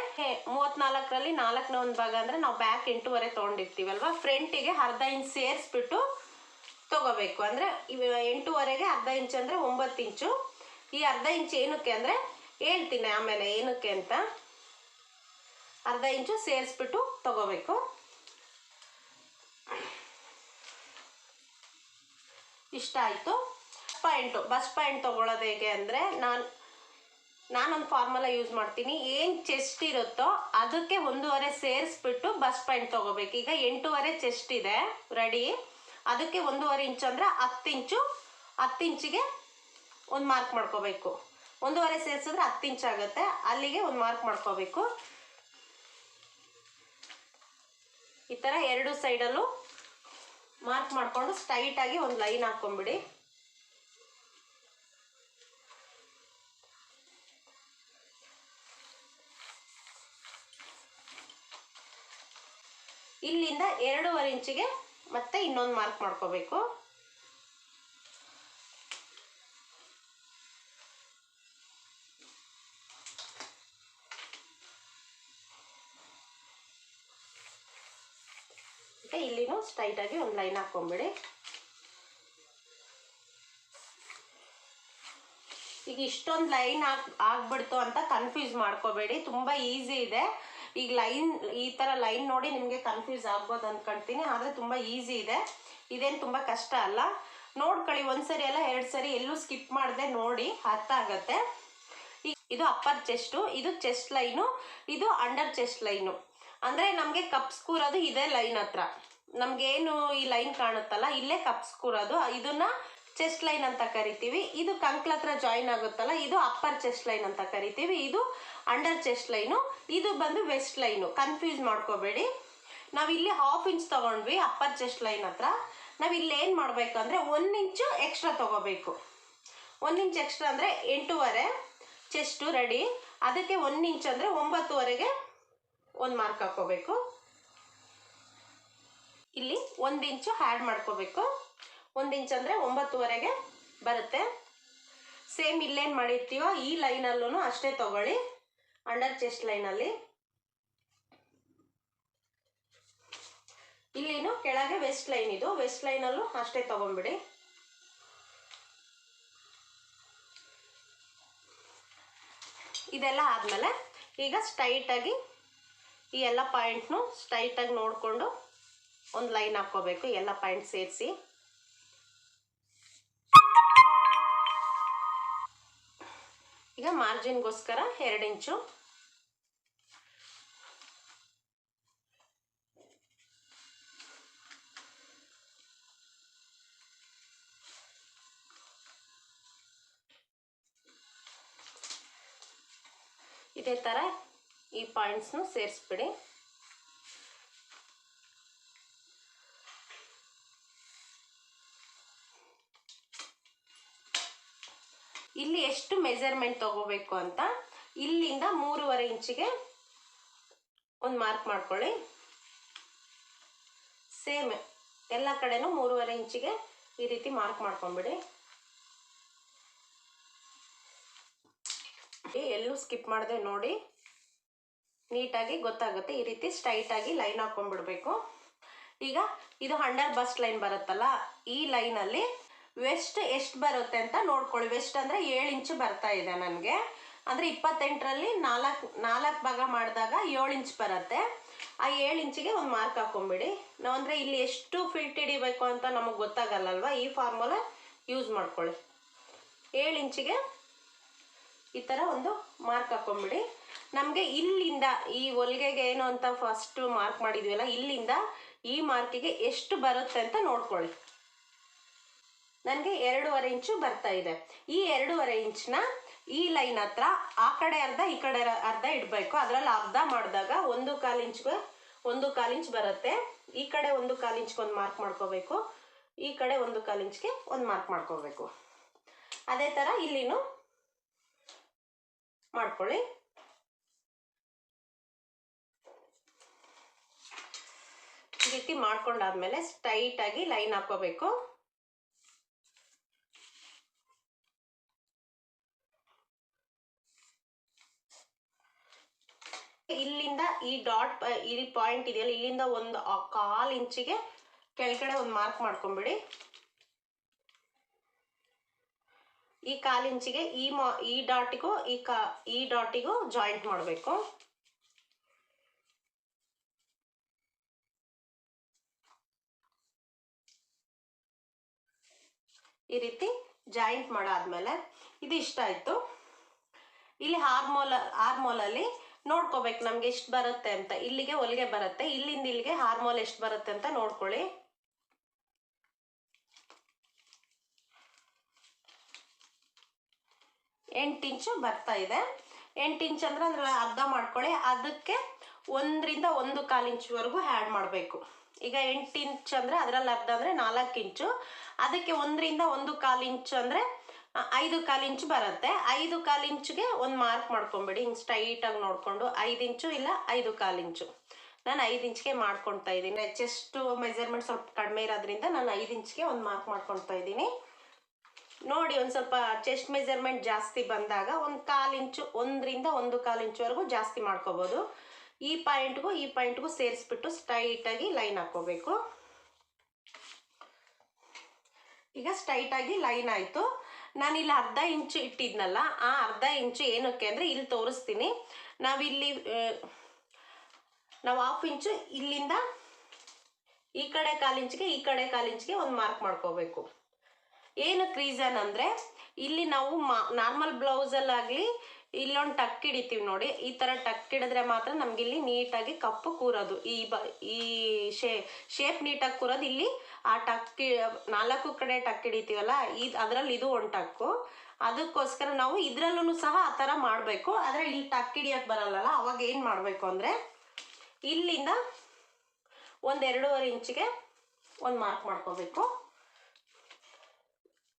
ಮೂವತ್ತ್ನಾಲ್ಕರಲ್ಲಿ ನಾಲ್ಕನೇ ಒಂದು ಭಾಗ ಅಂದರೆ ನಾವು ಬ್ಯಾಕ್ ಎಂಟೂವರೆ ತೊಗೊಂಡಿರ್ತೀವಲ್ವ? ಫ್ರಂಟಿಗೆ ಅರ್ಧ ಇಂಚ್ ಸೇರಿಸ್ಬಿಟ್ಟು ತೊಗೋಬೇಕು. ಅಂದರೆ ಎಂಟೂವರೆಗೆ ಅರ್ಧ ಇಂಚ್ ಅಂದರೆ ಒಂಬತ್ತು ಇಂಚು ಈ ಅರ್ಧ ಇಂಚ್ ಏನಕ್ಕೆ ಅಂದರೆ, ಹೇಳ್ತೀನಿ ಆಮೇಲೆ ಏನಕ್ಕೆ ಅಂತ. ಅರ್ಧ ಇಂಚು ಸೇರಿಸ್ಬಿಟ್ಟು ತೊಗೋಬೇಕು. ಇಷ್ಟ ಆಯಿತು. ಪಾಯಿಂಟು ಬಸ್ ಪಾಯಿಂಟ್ ತೊಗೊಳೋದು ಹೇಗೆ ಅಂದರೆ ನಾನು, ನಾನೊಂದು ಫಾರ್ಮುಲಾ ಯೂಸ್ ಮಾಡ್ತೀನಿ. ಏನು ಚೆಸ್ಟ್ ಇರುತ್ತೋ ಅದಕ್ಕೆ ಒಂದೂವರೆ ಸೇರಿಸ್ಬಿಟ್ಟು ಬಸ್ ಪಾಯಿಂಟ್ ತೊಗೋಬೇಕು. ಈಗ ಎಂಟೂವರೆ ಚೆಸ್ಟ್ ಇದೆ ರೆಡಿ ಅದಕ್ಕೆ ಒಂದೂವರೆ ಇಂಚು ಅಂದರೆ ಹತ್ತು ಇಂಚು ಹತ್ತು ಇಂಚಿಗೆ ಒಂದು ಮಾರ್ಕ್ ಮಾಡ್ಕೋಬೇಕು. ಒಂದೂವರೆ ಸೇರಿಸಿದ್ರೆ ಹತ್ತು ಇಂಚ್ ಆಗುತ್ತೆ. ಅಲ್ಲಿಗೆ ಒಂದು ಮಾರ್ಕ್ ಮಾಡ್ಕೋಬೇಕು. ಈ ಥರ ಎರಡು ಸೈಡಲ್ಲೂ ಮಾರ್ಕ್ ಮಾಡಿಕೊಂಡು ಸ್ಟ್ರೈಟಾಗಿ ಒಂದು ಲೈನ್ ಹಾಕ್ಕೊಂಬಿಡಿ ಇಲ್ಲಿಂದ ಎರಡೂವರೆ ಇಂಚಿಗೆ ಮತ್ತೆ ಇನ್ನೊಂದು ಮಾರ್ಕ್ ಮಾಡ್ಕೋಬೇಕು ಮತ್ತೆ ಸ್ಟ್ರೈಟಾಗಿ ಒಂದು ಲೈನ್ ಹಾಕ್ಕೊಂಬಿಡಿ ಈಗ ಇಷ್ಟೊಂದು ಲೈನ್ ಆಗ್, ಆಗ್ಬಿಡ್ತು ಅಂತ ಕನ್ಫ್ಯೂಸ್ ಮಾಡ್ಕೋಬೇಡಿ, ತುಂಬ ಈಸಿ ಇದೆ. ಈಗ ಲೈನ್, ಈ ಥರ ಲೈನ್ ನೋಡಿ ನಿಮಗೆ ಕನ್ಫ್ಯೂಸ್ ಆಗ್ಬೋದು ಅಂದ್ಕೊಳ್ತೀನಿ ಆದರೆ ತುಂಬ ಈಸಿ ಇದೆ. ಇದೇನು ತುಂಬ ಕಷ್ಟ ಅಲ್ಲ. ನೋಡ್ಕೊಳ್ಳಿ, ಒಂದ್ಸರಿ ಅಲ್ಲ, ಎರಡು ಸರಿ ಎಲ್ಲೂ ಸ್ಕಿಪ್ ಮಾಡದೆ ನೋಡಿ ಅರ್ಥ ಆಗತ್ತೆ. ಇದು ಅಪ್ಪರ್ ಚೆಸ್ಟು ಇದು ಚೆಸ್ಟ್ ಲೈನು ಇದು ಅಂಡರ್ ಚೆಸ್ಟ್ ಲೈನು ಅಂದರೆ ನಮಗೆ ಕಪ್ಸ್ ಕೂರೋದು ಇದೇ ಲೈನ್ ಹತ್ರ. ನಮಗೇನು ಈ ಲೈನ್ ಕಾಣುತ್ತಲ್ಲ, ಇಲ್ಲೇ ಕಪ್ಸ್ ಕೂರೋದು. ಇದನ್ನ ಚೆಸ್ಟ್ ಲೈನ್ ಅಂತ ಕರಿತೀವಿ. ಇದು ಕಂಕ್ಲ ಹತ್ರ ಜಾಯಿನ್ ಆಗುತ್ತಲ್ಲ, ಇದು ಅಪ್ಪರ್ ಚೆಸ್ಟ್ ಲೈನ್ ಅಂತ ಕರಿತೀವಿ. ಇದು ಅಂಡರ್ ಚೆಸ್ಟ್ ಲೈನು ಇದು ಬಂದು ವೆಸ್ಟ್ ಲೈನು ಕನ್ಫ್ಯೂಸ್ ಮಾಡ್ಕೋಬೇಡಿ. ನಾವು ಇಲ್ಲಿ ಹಾಫ್ ಇಂಚ್ ತಗೊಂಡ್ವಿ ಅಪ್ಪರ್ ಚೆಸ್ಟ್ ಲೈನ್ ಹತ್ರ. ನಾವು ಇಲ್ಲಿ ಏನು ಮಾಡಬೇಕು ಅಂದರೆ ಒಂದು ಇಂಚು ಎಕ್ಸ್ಟ್ರಾ ತೊಗೋಬೇಕು. ಒಂದು ಇಂಚ್ ಎಕ್ಸ್ಟ್ರಾ ಅಂದರೆ ಎಂಟೂವರೆ ಚೆಸ್ಟು ರೆಡಿ ಅದಕ್ಕೆ ಒಂದು ಇಂಚ್ ಅಂದರೆ ಒಂಬತ್ತುವರೆಗೆ ಒಂದು ಮಾರ್ಕ್ ಹಾಕೋಬೇಕು. ಇಲ್ಲಿ ಒಂದು ಇಂಚು ಆ್ಯಡ್ ಮಾಡ್ಕೋಬೇಕು. ಒಂದು ಇಂಚ್ ಅಂದರೆ ಒಂಬತ್ತುವರೆಗೆ ಬರುತ್ತೆ. ಸೇಮ್ ಇಲ್ಲೇನು ಮಾಡಿರ್ತೀವೋ ಈ ಲೈನಲ್ಲೂ ಅಷ್ಟೇ ತಗೊಳ್ಳಿ. ಅಂಡರ್ ಚೆಸ್ಟ್ ಲೈನಲ್ಲಿ ಇಲ್ಲಿನು ಕೆಳಗೆ ವೆಸ್ಟ್ ಲೈನ್ ಇದು. ವೆಸ್ಟ್ ಲೈನಲ್ಲೂ ಅಷ್ಟೇ ತಗೊಂಬಿಡಿ ಇದೆಲ್ಲ ಆದಮೇಲೆ ಈಗ ಸ್ಟೈಟಾಗಿ ಈ ಎಲ್ಲ ಪಾಯಿಂಟ್ನು ಸ್ಟೈಟಾಗಿ ನೋಡಿಕೊಂಡು ಒಂದು ಲೈನ್ ಹಾಕ್ಕೋಬೇಕು, ಎಲ್ಲ ಪಾಯಿಂಟ್ ಸೇರಿಸಿ. ಈಗ ಮಾರ್ಜಿನ್ಗೋಸ್ಕರ ಎರಡು ಇಂಚು. ಇದೇ ಥರ ಈ ಪಾಯಿಂಟ್ಸ್ನು ಸೇರಿಸ್ಬಿಡಿ. ಇಲ್ಲಿ ಎಷ್ಟು ಮೆಜರ್ಮೆಂಟ್ ತಗೋಬೇಕು ಅಂತ ಇಲ್ಲಿಂದ ಮೂರುವರೆ ಇಂಚಿಗೆ ಒಂದು ಮಾರ್ಕ್ ಮಾಡ್ಕೊಳ್ಳಿ. ಸೇಮ್ ಎಲ್ಲ ಕಡೆನೂ ಮೂರುವರೆ ಇಂಚಿಗೆ ಈ ರೀತಿ ಮಾರ್ಕ್ ಮಾಡ್ಕೊಂಡ್ಬಿಡಿ. ಎಲ್ಲೂ ಸ್ಕಿಪ್ ಮಾಡದೆ ನೋಡಿ. ನೀಟಾಗಿ ಗೊತ್ತಾಗುತ್ತೆ. ಈ ರೀತಿ ಸ್ಟ್ರೈಟಾಗಿ ಲೈನ್ ಹಾಕೊಂಡ್ಬಿಡ್ಬೇಕು. ಈಗ ಇದು ಹಂಡರ್ ಬಸ್ಟ್ ಲೈನ್ ಬರುತ್ತಲ್ಲ, ಈ ಲೈನಲ್ಲಿ ವೆಸ್ಟ್ ಎಷ್ಟು ಬರುತ್ತೆ ಅಂತ ನೋಡ್ಕೊಳ್ಳಿ. ವೆಸ್ಟ್ ಅಂದರೆ ಏಳು ಇಂಚು ಬರ್ತಾ ಇದೆ ನನಗೆ. ಅಂದರೆ ಇಪ್ಪತ್ತೆಂಟರಲ್ಲಿ ನಾಲ್ಕು ನಾಲ್ಕು ಭಾಗ ಮಾಡಿದಾಗ ಏಳು ಇಂಚ್ ಬರುತ್ತೆ. ಆ ಏಳು ಇಂಚಿಗೆ ಒಂದು ಮಾರ್ಕ್ ಹಾಕೊಂಬಿಡಿ. ನಾವು ಅಂದರೆ ಇಲ್ಲಿ ಎಷ್ಟು ಫಿಲ್ಟ್ ಹಿಡಿಬೇಕು ಅಂತ ನಮಗೆ ಗೊತ್ತಾಗಲ್ಲಲ್ವ? ಈ ಫಾರ್ಮುಲಾ ಯೂಸ್ ಮಾಡ್ಕೊಳ್ಳಿ. ಏಳು ಇಂಚಿಗೆ ಈ ಥರ ಒಂದು ಮಾರ್ಕ್ ಹಾಕೊಂಬಿಡಿ. ನಮಗೆ ಇಲ್ಲಿಂದ ಈ ಹೊಲಿಗೆಗೆ ಏನು ಅಂತ ಫಸ್ಟ್ ಮಾರ್ಕ್ ಮಾಡಿದ್ವಲ್ಲ, ಇಲ್ಲಿಂದ ಈ ಮಾರ್ಕಿಗೆ ಎಷ್ಟು ಬರುತ್ತೆ ಅಂತ ನೋಡ್ಕೊಳ್ಳಿ. ನನಗೆ ಎರಡೂವರೆ ಇಂಚು ಬರ್ತಾ ಇದೆ. ಈ ಎರಡೂವರೆ ಇಂಚ್ನ ಈ ಲೈನ್ ಹತ್ರ ಆ ಕಡೆ ಅರ್ಧ, ಈ ಕಡೆ ಅರ್ಧ ಇಡಬೇಕು. ಅದರಲ್ಲಿ ಅರ್ಧ ಮಾಡಿದಾಗ ಒಂದು ಕಾಲು ಒಂದು ಕಾಲು ಇಂಚ್ ಬರುತ್ತೆ. ಈ ಕಡೆ ಒಂದು ಕಾಲು ಇಂಚ್ಗೆ ಒಂದು ಮಾರ್ಕ್ ಮಾಡ್ಕೋಬೇಕು. ಈ ಕಡೆ ಒಂದು ಕಾಲು ಇಂಚ್ಗೆ ಒಂದು ಮಾರ್ಕ್ ಮಾಡ್ಕೋಬೇಕು. ಅದೇ ಥರ ಇಲ್ಲಿನೂ ಮಾಡ್ಕೊಳ್ಳಿ. ರೀತಿ ಮಾಡ್ಕೊಂಡಾದ್ಮೇಲೆ ಸ್ಟ್ರೈಟ್ ಆಗಿ ಲೈನ್ ಹಾಕೋಬೇಕು ಇಲ್ಲಿಂದ ಈ ಡಾಟ್ ಈ ಪಾಯಿಂಟ್ ಇದೆಯಲ್ಲ, ಇಲ್ಲಿಂದ ಒಂದು ಕಾಲ್ ಇಂಚಿಗೆ ಕೆಳಗಡೆ ಒಂದು ಮಾರ್ಕ್ ಮಾಡ್ಕೊಂಬಿಡಿ. ಈ ಕಾಲ್ ಇಂಚಿಗೆ ಈ ಮಾ, ಈ ಡಾಟಿಗೂ, ಈ ಕಾ, ಈ ಡಾಟಿಗೂ ಜಾಯಿಂಟ್ ಮಾಡಬೇಕು. ಈ ರೀತಿ ಜಾಯಿಂಟ್ ಮಾಡಾದ್ಮೇಲೆ, ಇದು ಇಷ್ಟ ಆಯಿತು. ಇಲ್ಲಿ ಹಾರ್ಮೋಲ, ಹಾರ್ಮೋಲಲ್ಲಿ ನೋಡ್ಕೋಬೇಕು, ನಮ್ಗೆ ಎಷ್ಟು ಬರುತ್ತೆ ಅಂತ. ಇಲ್ಲಿಗೆ ಹೊಲಿಗೆ ಬರುತ್ತೆ, ಇಲ್ಲಿಂದ ಇಲ್ಲಿಗೆ ಹಾರ್ಮೋಲ್ ಎಷ್ಟು ಬರುತ್ತೆ ಅಂತ ನೋಡ್ಕೊಳ್ಳಿ. ಎಂಟು ಇಂಚು ಬರ್ತಾ ಇದೆ. ಎಂಟು ಇಂಚ್ ಅಂದ್ರೆ ಅಂದ್ರೆ ಅರ್ಧ ಮಾಡ್ಕೊಳ್ಳಿ. ಅದಕ್ಕೆ ಒಂದರಿಂದ ಒಂದು ಕಾಲು ಇಂಚ್ವರೆಗೂ ಆ್ಯಡ್ ಮಾಡಬೇಕು. ಈಗ ಎಂಟು ಇಂಚ್ ಅಂದರೆ ಅದರಲ್ಲಿ ಅರ್ಧ ಅಂದರೆ ನಾಲ್ಕು ಇಂಚು. ಅದಕ್ಕೆ ಒಂದರಿಂದ ಒಂದು ಕಾಲು ಇಂಚ್ ಅಂದರೆ ಐದು ಕಾಲು ಇಂಚು ಬರುತ್ತೆ. ಐದು ಕಾಲು ಇಂಚಿಗೆ ಒಂದು ಮಾರ್ಕ್ ಮಾಡ್ಕೊಂಬಿಡಿ. ಹಿಂಗೆ ಸ್ಟ್ರೈಟಾಗಿ ನೋಡಿಕೊಂಡು ಐದು ಇಂಚು ಇಲ್ಲ ಐದು ಕಾಲು ಇಂಚು. ನಾನು ಐದು ಇಂಚ್ಗೆ ಮಾಡ್ಕೊಳ್ತಾ ಇದ್ದೀನಿ. ಚೆಸ್ಟು ಮೆಜರ್ಮೆಂಟ್ ಸ್ವಲ್ಪ ಕಡಿಮೆ ಇರೋದ್ರಿಂದ ನಾನು ಐದು ಇಂಚ್ಗೆ ಒಂದು ಮಾರ್ಕ್ ಮಾಡ್ಕೊಳ್ತಾ ಇದ್ದೀನಿ. ನೋಡಿ ಒಂದು ಸ್ವಲ್ಪ ಚೆಸ್ಟ್ ಮೆಜರ್ಮೆಂಟ್ ಜಾಸ್ತಿ ಬಂದಾಗ ಒಂದು ಕಾಲು ಇಂಚು ಒಂದರಿಂದ ಒಂದು ಕಾಲು ಇಂಚುವರೆಗೂ ಜಾಸ್ತಿ ಮಾಡ್ಕೋಬೋದು. ಈ ಪಾಯಿಂಟ್ಗೂ ಈ ಪಾಯಿಂಟ್ಗೂ ಸೇರಿಸ್ಬಿಟ್ಟು ಸ್ಟ್ರೈಟಾಗಿ ಲೈನ್ ಹಾಕ್ಕೋಬೇಕು. ಈಗ ಸ್ಟ್ರೈಟಾಗಿ ಲೈನ್ ಆಯಿತು. ನಾನು ಇಲ್ಲಿ ಅರ್ಧ ಇಂಚು ಇಟ್ಟಿದ್ನಲ್ಲ, ಆ ಅರ್ಧ ಇಂಚು ಏನಕ್ಕೆ ಅಂದರೆ ಇಲ್ಲಿ ತೋರಿಸ್ತೀನಿ. ನಾವಿಲ್ಲಿ ನಾವು ಹಾಫ್ ಇಂಚು ಇಲ್ಲಿಂದ ಈ ಕಡೆ ಕಾಲಿಂಚಿಗೆ ಈ ಕಡೆ ಕಾಲು ಇಂಚಿಗೆ ಒಂದು ಮಾರ್ಕ್ ಮಾಡ್ಕೋಬೇಕು. ಏನಕ್ಕೆ ರೀಸನ್ ಅಂದರೆ, ಇಲ್ಲಿ ನಾವು ಮಾ ನಾರ್ಮಲ್ ಬ್ಲೌಸಲ್ಲಾಗಲಿ ಇಲ್ಲೊಂದು ಟಕ್ ಹಿಡಿತೀವಿ ನೋಡಿ. ಈ ಥರ ಟಕ್ ಹಿಡಿದ್ರೆ ಮಾತ್ರ ನಮಗಿಲ್ಲಿ ನೀಟಾಗಿ ಕಪ್ಪು ಕೂರೋದು. ಈ ಬ, ಈ ಶೇ ಶೇಪ್ ನೀಟಾಗಿ ಕೂರೋದು. ಇಲ್ಲಿ ಆ ಟಕ್ ನಾಲ್ಕು ಕಡೆ ಟಕ್ ಹಿಡಿತೀವಲ್ಲ, ಇದು ಅದರಲ್ಲಿ ಇದು ಒಂದು ಟಕ್ಕು. ಅದಕ್ಕೋಸ್ಕರ ನಾವು ಇದರಲ್ಲೂ ಸಹ ಆ ಥರ ಮಾಡಬೇಕು. ಆದರೆ ಇಲ್ಲಿ ಟಕ್ ಹಿಡಿಯೋಕ್ಕೆ ಬರಲ್ಲಲ್ಲ, ಅವಾಗ ಏನು ಮಾಡಬೇಕು ಅಂದರೆ, ಇಲ್ಲಿಂದ ಒಂದು ಎರಡೂವರೆ ಇಂಚಿಗೆ ಒಂದು ಮಾರ್ಕ್ ಮಾಡ್ಕೋಬೇಕು.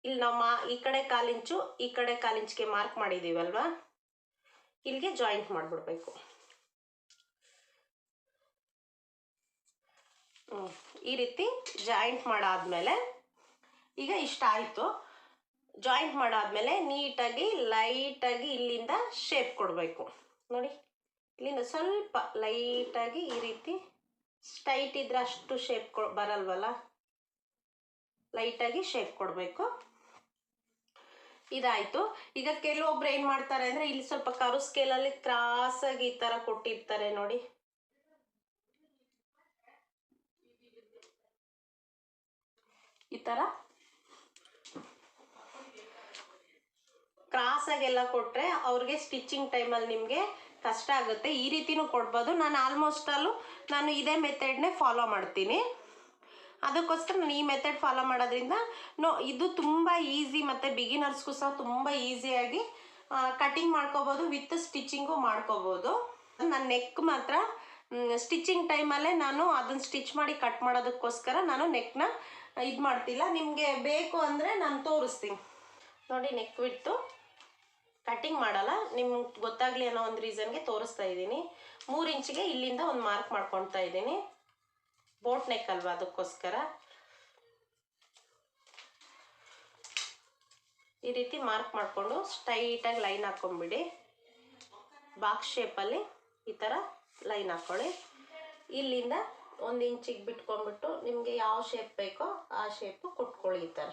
ಇಲ್ಲಿ ನಾವು ಮಾ, ಈ ಕಡೆ ಕಾಲು ಇಂಚು, ಈ ಕಡೆ ಕಾಲು ಇಂಚಿಗೆ ಮಾರ್ಕ್ ಮಾಡಿದ್ದೀವಲ್ವಾ ಇಲ್ಲಿಗೆ ಜಾಯಿಂಟ್ ಮಾಡಿಬಿಡ್ಬೇಕು. ಹ್ಞೂ ಈ ರೀತಿ ಜಾಯಿಂಟ್ ಮಾಡಾದ್ಮೇಲೆ ಈಗ ಇಷ್ಟ ಆಯಿತು ಜಾಯಿಂಟ್ ಮಾಡಾದ್ಮೇಲೆ ನೀಟಾಗಿ ಲೈಟಾಗಿ ಇಲ್ಲಿಂದ ಶೇಪ್ ಕೊಡಬೇಕು. ನೋಡಿ, ಇಲ್ಲಿಂದ ಸ್ವಲ್ಪ ಲೈಟಾಗಿ ಈ ರೀತಿ ಸ್ಟೈಟ್ ಇದ್ರೆ ಅಷ್ಟು ಶೇಪ್ ಕೊ ಬರಲ್ವಲ್ಲ? ಲೈಟಾಗಿ ಶೇಪ್ ಕೊಡಬೇಕು. ಇದಾಯಿತು. ಈಗ ಕೆಲವೊಬ್ರು ಏನು ಮಾಡ್ತಾರೆ ಅಂದರೆ ಇಲ್ಲಿ ಸ್ವಲ್ಪ ಕರು ಸ್ಕೇಲಲ್ಲಿ ಕ್ರಾಸಾಗಿ ಈ ಥರ ಕೊಟ್ಟಿರ್ತಾರೆ ನೋಡಿ. ಈ ಥರ ಕ್ರಾಸಾಗೆಲ್ಲ ಕೊಟ್ಟರೆ ಅವ್ರಿಗೆ ಸ್ಟಿಚಿಂಗ್ ಟೈಮಲ್ಲಿ ನಿಮಗೆ ಕಷ್ಟ ಆಗುತ್ತೆ. ಈ ರೀತಿನೂ ಕೊಡ್ಬೋದು. ನಾನು ಆಲ್ಮೋಸ್ಟ್ ಅಲ್ಲೂ ನಾನು ಇದೇ ಮೆಥಡ್ನೇ ಫಾಲೋ ಮಾಡ್ತೀನಿ. ಅದಕ್ಕೋಸ್ಕರ ನಾನು ಈ ಮೆಥಡ್ ಫಾಲೋ ಮಾಡೋದ್ರಿಂದ ನೋ, ಇದು ತುಂಬ ಈಸಿ ಮತ್ತು ಬಿಗಿನರ್ಸ್ಗೂ ಸಹ ತುಂಬ ಈಸಿಯಾಗಿ ಕಟಿಂಗ್ ಮಾಡ್ಕೋಬೋದು ವಿತ್ ಸ್ಟಿಚಿಂಗು ಮಾಡ್ಕೋಬೋದು. ನನ್ನ ನೆಕ್ ಮಾತ್ರ ಸ್ಟಿಚಿಂಗ್ ಟೈಮಲ್ಲೇ ನಾನು ಅದನ್ನು ಸ್ಟಿಚ್ ಮಾಡಿ ಕಟ್ ಮಾಡೋದಕ್ಕೋಸ್ಕರ ನಾನು ನೆಕ್ನ ಇದು ಮಾಡ್ತಿಲ್ಲ. ನಿಮಗೆ ಬೇಕು ಅಂದರೆ ನಾನು ತೋರಿಸ್ತೀನಿ. ನೋಡಿ ನೆಕ್ ಬಿಟ್ಟು ಕಟ್ಟಿಂಗ್ ಮಾಡಲ್ಲ. ನಿಮ್ಗೆ ಗೊತ್ತಾಗಲಿ ಅನ್ನೋ ಒಂದು ರೀಸನ್ಗೆ ತೋರಿಸ್ತಾ ಇದ್ದೀನಿ. ಮೂರು ಇಂಚಿಗೆ ಇಲ್ಲಿಂದ ಒಂದು ಮಾರ್ಕ್ ಮಾಡ್ಕೊತಾ ಇದ್ದೀನಿ. ಬೋಟ್ ನೆಕ್ ಅಲ್ವಾ ಅದಕ್ಕೋಸ್ಕರ? ಈ ರೀತಿ ಮಾರ್ಕ್ ಮಾಡಿಕೊಂಡು ಸ್ಟೈಟಾಗಿ ಲೈನ್ ಹಾಕ್ಕೊಂಬಿಡಿ ಬಾಕ್ಸ್ ಶೇಪಲ್ಲಿ ಈ ಥರ ಲೈನ್ ಹಾಕ್ಕೊಳ್ಳಿ ಇಲ್ಲಿಂದ ಒಂದು ಇಂಚಿಗೆ ಬಿಟ್ಕೊಂಡ್ಬಿಟ್ಟು ನಿಮಗೆ ಯಾವ ಶೇಪ್ ಬೇಕೋ ಆ ಶೇಪು ಕೊಟ್ಕೊಳ್ಳಿ ಥರ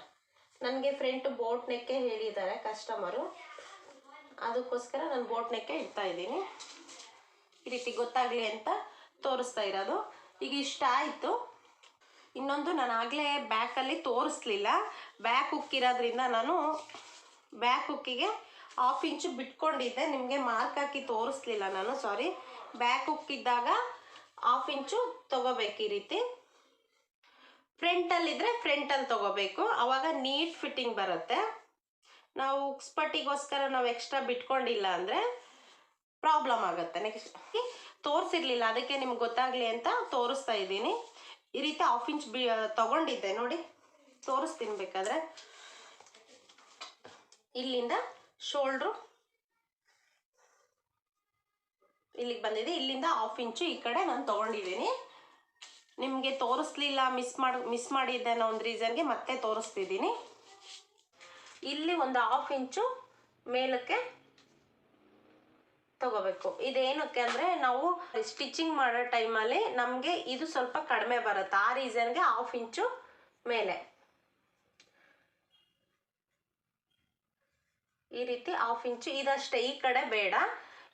ನನಗೆ ಫ್ರಂಟ್ ಬೋಟ್ ನೆಕ್ಕೆ ಹೇಳಿದ್ದಾರೆ ಕಸ್ಟಮರು ಅದಕ್ಕೋಸ್ಕರ ನಾನು ಬೋಟ್ ನೆಕ್ಕೆ ಇಡ್ತಾ ಇದ್ದೀನಿ. ಈ ರೀತಿ ಗೊತ್ತಾಗಲಿ ಅಂತ ತೋರಿಸ್ತಾ ಇರೋದು. ಈಗ ಇಷ್ಟ ಆಯಿತು. ಇನ್ನೊಂದು ನಾನು ಆಗಲೇ ಬ್ಯಾಕಲ್ಲಿ ತೋರಿಸ್ಲಿಲ್ಲ. ಬ್ಯಾಕ್ ಉಕ್ಕಿರೋದ್ರಿಂದ ನಾನು ಬ್ಯಾಕ್ ಹುಕ್ಕಿಗೆ ಹಾಫ್ ಇಂಚು ಬಿಟ್ಕೊಂಡಿದ್ದೆ. ನಿಮಗೆ ಮಾರ್ಕ್ ಹಾಕಿ ತೋರಿಸ್ಲಿಲ್ಲ ನಾನು ಸಾರಿ ಬ್ಯಾಕ್ ಹುಕ್ ಇದ್ದಾಗ ಹಾಫ್ ಇಂಚು ತಗೋಬೇಕು ಈ ರೀತಿ. ಫ್ರಂಟಲ್ಲಿದ್ದರೆ ಫ್ರಂಟಲ್ಲಿ ತಗೋಬೇಕು. ಅವಾಗ ನೀಟ್ ಫಿಟ್ಟಿಂಗ್ ಬರುತ್ತೆ. ನಾವು ಉಕ್ಸ್ಪಟ್ಟಿಗೋಸ್ಕರ ನಾವು ಎಕ್ಸ್ಟ್ರಾ ಬಿಟ್ಕೊಂಡಿಲ್ಲ ಅಂದರೆ ಪ್ರಾಬ್ಲಮ್ ಆಗುತ್ತೆ. ನೆಕ್ಸ್ಟ್ ತೋರಿಸಿರ್ಲಿಲ್ಲ, ಅದಕ್ಕೆ ನಿಮ್ಗೆ ಗೊತ್ತಾಗಲಿ ಅಂತ ತೋರಿಸ್ತಾ ಇದ್ದೀನಿ. ಈ ರೀತಿ ಹಾಫ್ ಇಂಚ್ ಬಿ ತಗೊಂಡಿದ್ದೆ. ನೋಡಿ, ತೋರಿಸ್ತೀನಿ ಬೇಕಾದ್ರೆ. ಇಲ್ಲಿಂದ ಶೋಲ್ಡ್ರು ಇಲ್ಲಿಗೆ ಬಂದಿದೆ. ಇಲ್ಲಿಂದ ಹಾಫ್ ಇಂಚು ಈ ಕಡೆ ನಾನು ತೊಗೊಂಡಿದ್ದೀನಿ. ನಿಮಗೆ ತೋರಿಸ್ಲಿಲ್ಲ ಮಿಸ್ ಮಾಡಿ ಮಿಸ್ ಮಾಡಿದ್ದೆ ಅನ್ನೋ ಒಂದು ರೀಸನ್ಗೆ ಮತ್ತೆ ತೋರಿಸ್ತಿದ್ದೀನಿ. ಇಲ್ಲಿ ಒಂದು ಹಾಫ್ ಇಂಚು ಮೇಲಕ್ಕೆ ತಗೋಬೇಕು. ಇದೇನಕ್ಕೆ ಅಂದರೆ ನಾವು ಸ್ಟಿಚಿಂಗ್ ಮಾಡೋ ಟೈಮಲ್ಲಿ ನಮಗೆ ಇದು ಸ್ವಲ್ಪ ಕಡಿಮೆ ಬರುತ್ತೆ. ಆ ರೀಸನ್ಗೆ ಹಾಫ್ ಇಂಚು ಮೇಲೆ. ಈ ರೀತಿ ಹಾಫ್ ಇಂಚು ಇದಷ್ಟೇ. ಈ ಕಡೆ ಬೇಡ.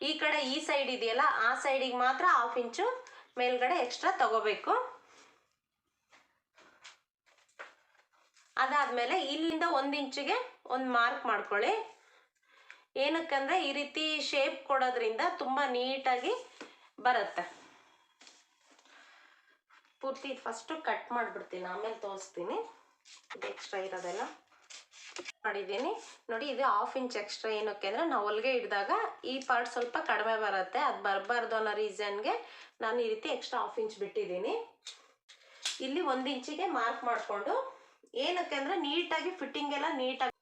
ಈ ಕಡೆ ಈ ಸೈಡ್ ಇದೆಯಲ್ಲ, ಆ ಸೈಡಿಗೆ ಮಾತ್ರ ಹಾಫ್ ಇಂಚು ಮೇಲ್ಗಡೆ ಎಕ್ಸ್ಟ್ರಾ ತಗೋಬೇಕು. ಅದಾದ್ಮೇಲೆ ಇಲ್ಲಿಂದ ಒಂದು ಇಂಚಿಗೆ ಒಂದು ಮಾರ್ಕ್ ಮಾಡ್ಕೊಳ್ಳಿ. ಏನಕ್ಕಂದ್ರೆ ಈ ರೀತಿ ಶೇಪ್ ಕೊಡೋದ್ರಿಂದ ತುಂಬ ನೀಟಾಗಿ ಬರುತ್ತೆ. ಪೂರ್ತಿ ಫಸ್ಟು ಕಟ್ ಮಾಡಿಬಿಡ್ತೀನಿ, ಆಮೇಲೆ ತೋರಿಸ್ತೀನಿ. ಎಕ್ಸ್ಟ್ರಾ ಇರೋದೆಲ್ಲ. ಮಾಡಿದ್ದೀನಿ. ನೋಡಿ, ಇದು ಹಾಫ್ ಇಂಚ್ ಎಕ್ಸ್ಟ್ರಾ ಏನಕ್ಕೆ ಅಂದರೆ ನಾವು ಹೊಲಿಗೆ ಇಡಿದಾಗ ಈ ಪಾರ್ಟ್ ಸ್ವಲ್ಪ ಕಡಿಮೆ ಬರುತ್ತೆ. ಅದು ಬರಬಾರ್ದು ಅನ್ನೋ ರೀಸನ್ಗೆ ನಾನು ಈ ರೀತಿ ಎಕ್ಸ್ಟ್ರಾ ಹಾಫ್ ಇಂಚ್ ಬಿಟ್ಟಿದ್ದೀನಿ. ಇಲ್ಲಿ ಒಂದು ಇಂಚಿಗೆ ಮಾರ್ಕ್ ಮಾಡಿಕೊಂಡು, ಏನಕ್ಕೆ ಅಂದರೆ ನೀಟಾಗಿ ಫಿಟ್ಟಿಂಗ್ ಎಲ್ಲ ನೀಟಾಗಿ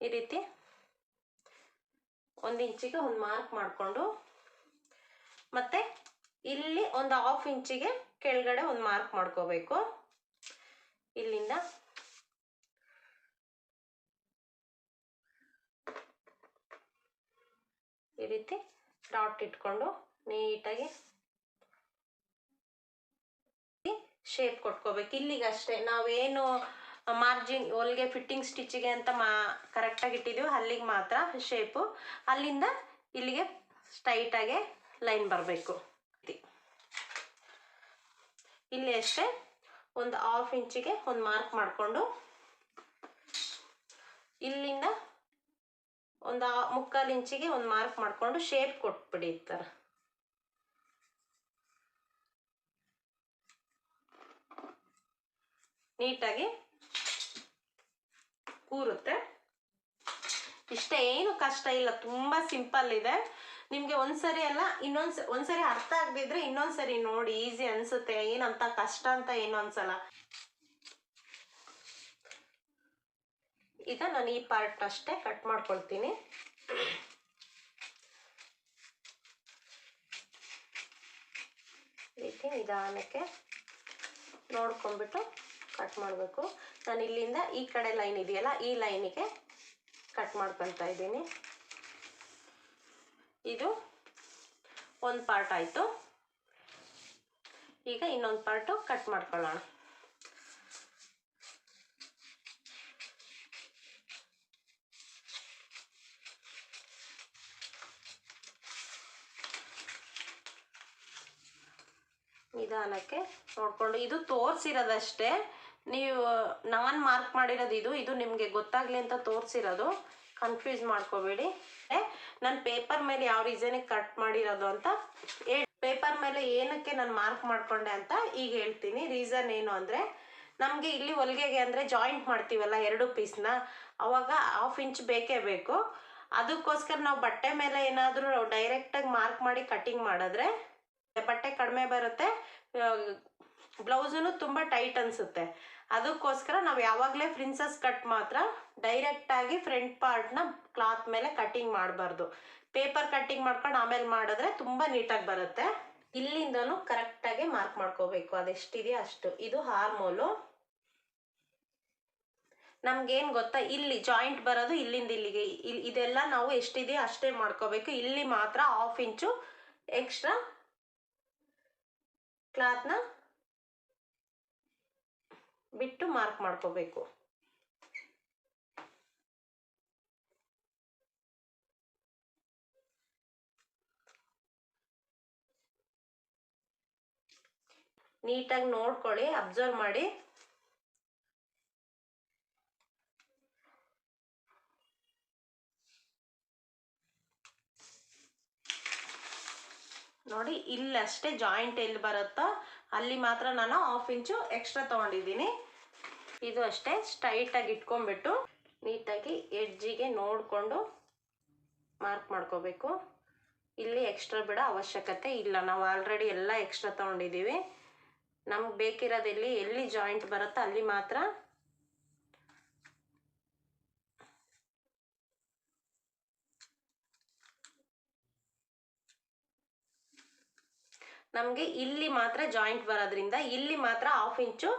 ಈ ರೀತಿ ಒಂದು ಇಂಚಿಗೆ ಒಂದು ಮಾರ್ಕ್ ಮಾಡಿಕೊಂಡು, ಮತ್ತೆ ಇಲ್ಲಿ ಒಂದು ಹಾಫ್ ಇಂಚಿಗೆ ಕೆಳಗಡೆ ಒಂದು ಮಾರ್ಕ್ ಮಾಡ್ಕೋಬೇಕು ಇಲ್ಲಿಂದ ಈ ರೀತಿ ಡಾಟ್ ಇಟ್ಕೊಂಡು ನೀಟಾಗಿ ಶೇಪ್ ಕೊಟ್ಕೋಬೇಕು. ಇಲ್ಲಿಗೆ ಅಷ್ಟೇ. ನಾವೇನು ಮಾರ್ಜಿನ್ ಹೊಲಿಗೆ ಫಿಟ್ಟಿಂಗ್ ಸ್ಟಿಚ್ಚಿಗೆ ಅಂತ ಮಾ ಕರೆಕ್ಟಾಗಿ ಇಟ್ಟಿದ್ದೀವಿ ಅಲ್ಲಿಗೆ ಮಾತ್ರ ಶೇಪು ಅಲ್ಲಿಂದ ಇಲ್ಲಿಗೆ ಸ್ಟೈಟಾಗೆ ಲೈನ್ ಬರಬೇಕು. ಇಲ್ಲಿ ಅಷ್ಟೇ ಒಂದು ಹಾಫ್ ಇಂಚಿಗೆ ಒಂದು ಮಾರ್ಕ್ ಮಾಡಿಕೊಂಡು ಇಲ್ಲಿಂದ ಒಂದು ಮುಕ್ಕಾಲು ಇಂಚಿಗೆ ಒಂದು ಮಾರ್ಕ್ ಮಾಡಿಕೊಂಡು ಶೇಪ್ ಕೊಟ್ಬಿಡಿ ಈ ಥರ ನೀಟಾಗಿ ಕೂರುತ್ತೆ. ಇಷ್ಟೇ ಏನು ಕಷ್ಟ ಇಲ್ಲ, ತುಂಬ ಸಿಂಪಲ್ ಇದೆ. ನಿಮಗೆ ಒಂದ್ಸರಿ ಅಲ್ಲ, ಇನ್ನೊಂದ್ಸ, ಒಂದ್ಸರಿ ಅರ್ಥ ಆಗದಿದ್ರೆ ಇನ್ನೊಂದ್ಸರಿ ನೋಡಿ ಈಸಿ ಅನ್ಸುತ್ತೆ, ಏನಂತ ಕಷ್ಟ ಅಂತ ಏನು ಅನ್ಸಲ್ಲ. ಈಗ ನಾನು ಈ ಪಾರ್ಟ್ ಅಷ್ಟೇ ಕಟ್ ಮಾಡ್ಕೊಳ್ತೀನಿ. ರೀತಿ ನಿಧಾನಕ್ಕೆ ನೋಡ್ಕೊಂಡ್ಬಿಟ್ಟು ಕಟ್ ಮಾಡಬೇಕು. ನಾನು ಇಲ್ಲಿಂದ ಈ ಕಡೆ ಲೈನ್ ಇದೆಯಲ್ಲ, ಈ ಲೈನಿಗೆ ಕಟ್ ಮಾಡ್ಕೊತಾ ಇದ್ದೀನಿ. ಇದು ಒಂದು ಪಾರ್ಟ್ ಆಯಿತು. ಈಗ ಇನ್ನೊಂದು ಪಾರ್ಟು ಕಟ್ ಮಾಡ್ಕೊಳ್ಳೋಣ. ನಿಧಾನಕ್ಕೆ ನೋಡ್ಕೊಂಡು, ಇದು ತೋರಿಸಿರೋದಷ್ಟೇ. ನೀವು, ನಾನು ಮಾರ್ಕ್ ಮಾಡಿರೋದು ಇದು ಇದು ನಿಮಗೆ ಗೊತ್ತಾಗಲಿ ಅಂತ ತೋರಿಸಿರೋದು. ಕನ್ಫ್ಯೂಸ್ ಮಾಡ್ಕೋಬೇಡಿ. ನಾನು ಪೇಪರ್ ಮೇಲೆ ಯಾವ ರೀಸನಿಗೆ ಕಟ್ ಮಾಡಿರೋದು ಅಂತ ಪೇಪರ್ ಮೇಲೆ ಏನಕ್ಕೆ ನಾನು ಮಾರ್ಕ್ ಮಾಡ್ಕೊಂಡೆ ಅಂತ ಈಗ ಹೇಳ್ತೀನಿ. ರೀಸನ್ ಏನು ಅಂದರೆ, ನಮಗೆ ಇಲ್ಲಿ ಹೊಲಿಗೆಗೆ ಅಂದರೆ ಜಾಯಿಂಟ್ ಮಾಡ್ತೀವಲ್ಲ ಎರಡು ಪೀಸ್ನ ಅವಾಗ ಹಾಫ್ ಇಂಚ್ ಬೇಕೇ ಬೇಕು. ಅದಕ್ಕೋಸ್ಕರ ನಾವು ಬಟ್ಟೆ ಮೇಲೆ ಏನಾದರೂ ಡೈರೆಕ್ಟಾಗಿ ಮಾರ್ಕ್ ಮಾಡಿ ಕಟ್ಟಿಂಗ್ ಮಾಡಿದ್ರೆ ಬಟ್ಟೆ ಕಡಿಮೆ ಬರುತ್ತೆ. ಬ್ಲೌಸೂ ತುಂಬ ಟೈಟ್ ಅನಿಸುತ್ತೆ. ಅದಕ್ಕೋಸ್ಕರ ನಾವು ಯಾವಾಗಲೇ ಪ್ರಿನ್ಸಸ್ ಕಟ್ ಮಾತ್ರ ಡೈರೆಕ್ಟಾಗಿ ಫ್ರಂಟ್ ಪಾರ್ಟ್ನ ಕ್ಲಾತ್ ಮೇಲೆ ಕಟ್ಟಿಂಗ್ ಮಾಡಬಾರ್ದು. ಪೇಪರ್ ಕಟ್ಟಿಂಗ್ ಮಾಡ್ಕೊಂಡು ಆಮೇಲೆ ಮಾಡಿದ್ರೆ ತುಂಬ ನೀಟಾಗಿ ಬರುತ್ತೆ. ಇಲ್ಲಿಂದನೂ ಕರೆಕ್ಟಾಗಿ ಮಾರ್ಕ್ ಮಾಡ್ಕೋಬೇಕು. ಅದೆಷ್ಟಿದೆಯೋ ಅಷ್ಟು. ಇದು ಹಾರ್ಮೋಲು. ನಮ್ಗೇನು ಗೊತ್ತಾ? ಇಲ್ಲಿ ಜಾಯಿಂಟ್ ಬರೋದು ಇಲ್ಲಿಂದ ಇಲ್ಲಿಗೆ. ಇಲ್- ಇದೆಲ್ಲ ನಾವು ಎಷ್ಟಿದೆಯೋ ಅಷ್ಟೇ ಮಾಡ್ಕೋಬೇಕು. ಇಲ್ಲಿ ಮಾತ್ರ ಹಾಫ್ ಇಂಚು ಎಕ್ಸ್ಟ್ರಾ ಕ್ಲಾತ್ನ ಬಿಟ್ಟು ಮಾರ್ಕ್ ಮಾಡ್ಕೋಬೇಕು. ನೀಟಾಗಿ ನೋಡ್ಕೊಳ್ಳಿ ಅಬ್ಸರ್ವ್ ಮಾಡಿ. ನೋಡಿ, ಇಲ್ಲಿ ಅಷ್ಟೇ ಜಾಯಿಂಟ್ ಎಲ್ಲಿ ಬರುತ್ತೋ? ಅಲ್ಲಿ ಮಾತ್ರ ನಾನು ಹಾಫ್ ಇಂಚು ಎಕ್ಸ್ಟ್ರಾ ತೊಗೊಂಡಿದ್ದೀನಿ. ಇದು ಅಷ್ಟೇ ಸ್ಟ್ರೈಟಾಗಿ ಇಟ್ಕೊಂಡ್ಬಿಟ್ಟು ನೀಟಾಗಿ ಎಡ್ಜಿಗೆ ನೋಡಿಕೊಂಡು ಮಾರ್ಕ್ ಮಾಡ್ಕೋಬೇಕು. ಇಲ್ಲಿ ಎಕ್ಸ್ಟ್ರಾ ಬಿಡೋ ಅವಶ್ಯಕತೆ ಇಲ್ಲ. ನಾವು ಆಲ್ರೆಡಿ ಎಲ್ಲ ಎಕ್ಸ್ಟ್ರಾ ತೊಗೊಂಡಿದ್ದೀವಿ. ನಮ್ಗೆ ಬೇಕಿರೋದು ಎಲ್ಲಿ ಎಲ್ಲಿ ಜಾಯಿಂಟ್ ಬರುತ್ತೋ ಅಲ್ಲಿ ಮಾತ್ರ ನಮಗೆ ಇಲ್ಲಿ ಮಾತ್ರ ಜಾಯಿಂಟ್ ಬರೋದ್ರಿಂದ ಇಲ್ಲಿ ಮಾತ್ರ ಹಾಫ್ ಇಂಚು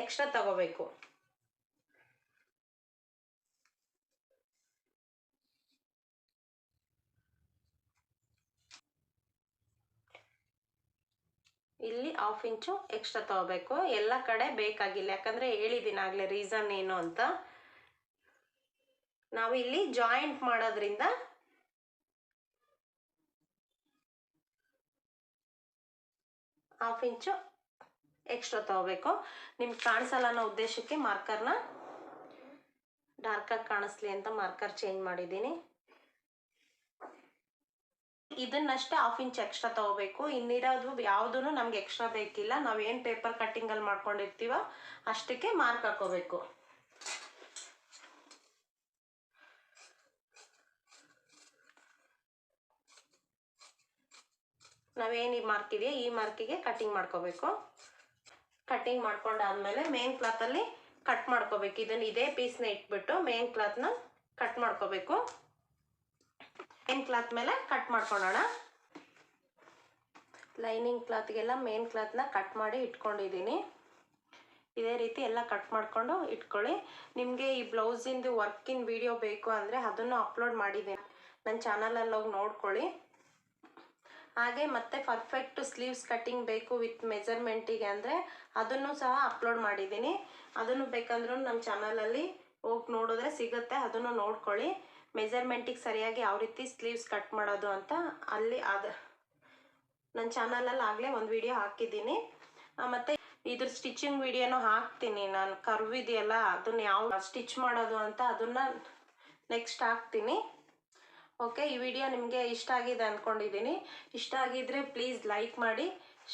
ಎಕ್ಸ್ಟ್ರಾ ತಗೋಬೇಕು. ಇಲ್ಲಿ ಹಾಫ್ ಇಂಚು ಎಕ್ಸ್ಟ್ರಾ ತಗೋಬೇಕು. ಎಲ್ಲ ಕಡೆ ಬೇಕಾಗಿಲ್ಲ. ಯಾಕಂದರೆ ಹೇಳಿದ್ದೀನಿ ಆಗಲೇ ರೀಸನ್ ಏನು ಅಂತ. ನಾವು ಇಲ್ಲಿ ಜಾಯಿಂಟ್ ಮಾಡೋದ್ರಿಂದ ಹಾಫ್ ಇಂಚು ಎಕ್ಸ್ಟ್ರಾ ತಗೋಬೇಕು. ನಿಮ್ಗೆ ಕಾಣಿಸಲ್ಲ ಅನ್ನೋ ಉದ್ದೇಶಕ್ಕೆ ಮಾರ್ಕರ್ನ ಡಾರ್ಕಾಗಿ ಕಾಣಿಸ್ಲಿ ಅಂತ ಮಾರ್ಕರ್ ಚೇಂಜ್ ಮಾಡಿದ್ದೀನಿ. ಇದನ್ನಷ್ಟೇ ಹಾಫ್ ಇಂಚ್ ಎಕ್ಸ್ಟ್ರಾ ತಗೋಬೇಕು. ಇನ್ನಿರೋದು ಯಾವುದೂ ನಮ್ಗೆ ಎಕ್ಸ್ಟ್ರಾ ಬೇಕಿಲ್ಲ. ನಾವು ಏನು ಪೇಪರ್ ಕಟ್ಟಿಂಗಲ್ಲಿ ಮಾಡ್ಕೊಂಡಿರ್ತೀವೋ ಅಷ್ಟಕ್ಕೆ ಮಾರ್ಕ್ ಹಾಕೋಬೇಕು. ನಾವೇನು ಈ ಮಾರ್ಕ್ ಇದೆಯಾ ಈ ಮಾರ್ಕಿಗೆ ಕಟ್ಟಿಂಗ್ ಮಾಡ್ಕೋಬೇಕು. ಕಟ್ಟಿಂಗ್ ಮಾಡ್ಕೊಂಡಾದ್ಮೇಲೆ ಮೇನ್ ಕ್ಲಾತಲ್ಲಿ ಕಟ್ ಮಾಡ್ಕೋಬೇಕು. ಇದನ್ನ ಇದೇ ಪೀಸ್ನ ಇಟ್ಬಿಟ್ಟು ಮೇನ್ ಕ್ಲಾತ್ನ ಕಟ್ ಮಾಡ್ಕೋಬೇಕು. ಮೇನ್ ಕ್ಲಾತ್ ಮೇಲೆ ಕಟ್ ಮಾಡ್ಕೊಳ್ಳೋಣ. ಲೈನಿಂಗ್ ಕ್ಲಾತ್ಗೆಲ್ಲ ಮೇನ್ ಕ್ಲಾತ್ನ ಕಟ್ ಮಾಡಿ ಇಟ್ಕೊಂಡಿದ್ದೀನಿ. ಇದೇ ರೀತಿ ಎಲ್ಲ ಕಟ್ ಮಾಡಿಕೊಂಡು ಇಟ್ಕೊಳ್ಳಿ. ನಿಮಗೆ ಈ ಬ್ಲೌಸಿಂದು ವರ್ಕಿನ ವಿಡಿಯೋ ಬೇಕು ಅಂದರೆ ಅದನ್ನು ಅಪ್ಲೋಡ್ ಮಾಡಿದ್ದೀನಿ ನನ್ನ ಚಾನಲಲ್ಲಿ ಹೋಗಿ ನೋಡ್ಕೊಳ್ಳಿ. ಹಾಗೆ ಮತ್ತೆ ಪರ್ಫೆಕ್ಟ್ ಸ್ಲೀವ್ಸ್ ಕಟ್ಟಿಂಗ್ ಬೇಕು ವಿತ್ ಮೆಜರ್ಮೆಂಟಿಗೆ ಅಂದರೆ ಅದನ್ನು ಸಹ ಅಪ್ಲೋಡ್ ಮಾಡಿದ್ದೀನಿ. ಅದನ್ನು ಬೇಕಂದ್ರೂ ನಮ್ಮ ಚಾನಲಲ್ಲಿ ಹೋಗಿ ನೋಡಿದ್ರೆ ಸಿಗುತ್ತೆ, ಅದನ್ನು ನೋಡ್ಕೊಳ್ಳಿ. ಮೆಜರ್ಮೆಂಟಿಗೆ ಸರಿಯಾಗಿ ಯಾವ ರೀತಿ ಸ್ಲೀವ್ಸ್ ಕಟ್ ಮಾಡೋದು ಅಂತ ಅಲ್ಲಿ ಅದು ನನ್ನ ಚಾನಲಲ್ಲಿ ಆಗಲೇ ಒಂದು ವಿಡಿಯೋ ಹಾಕಿದ್ದೀನಿ. ಮತ್ತು ಇದ್ರ ಸ್ಟಿಚಿಂಗ್ ವಿಡಿಯೋನು ಹಾಕ್ತೀನಿ ನಾನು. ಕರ್ವ್ ಇದೆಯಲ್ಲ ಅದನ್ನ ಯಾವ ಸ್ಟಿಚ್ ಮಾಡೋದು ಅಂತ ಅದನ್ನು ನೆಕ್ಸ್ಟ್ ಹಾಕ್ತೀನಿ. ಓಕೆ, ಈ ವಿಡಿಯೋ ನಿಮಗೆ ಇಷ್ಟ ಆಗಿದೆ ಅಂದ್ಕೊಂಡಿದ್ದೀನಿ ಇಷ್ಟ ಆಗಿದ್ರೆ ಪ್ಲೀಸ್ ಲೈಕ್ ಮಾಡಿ,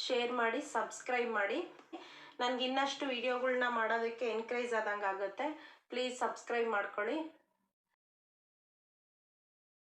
ಶೇರ್ ಮಾಡಿ, ಸಬ್ಸ್ಕ್ರೈಬ್ ಮಾಡಿ. ನನಗೆ ಇನ್ನಷ್ಟು ವಿಡಿಯೋಗಳ್ನ ಮಾಡೋದಕ್ಕೆ ಎನ್ಕರೇಜ್ ಆದಂಗೆ ಆಗುತ್ತೆ ಪ್ಲೀಸ್ ಸಬ್ಸ್ಕ್ರೈಬ್ ಮಾಡ್ಕೊಳ್ಳಿ.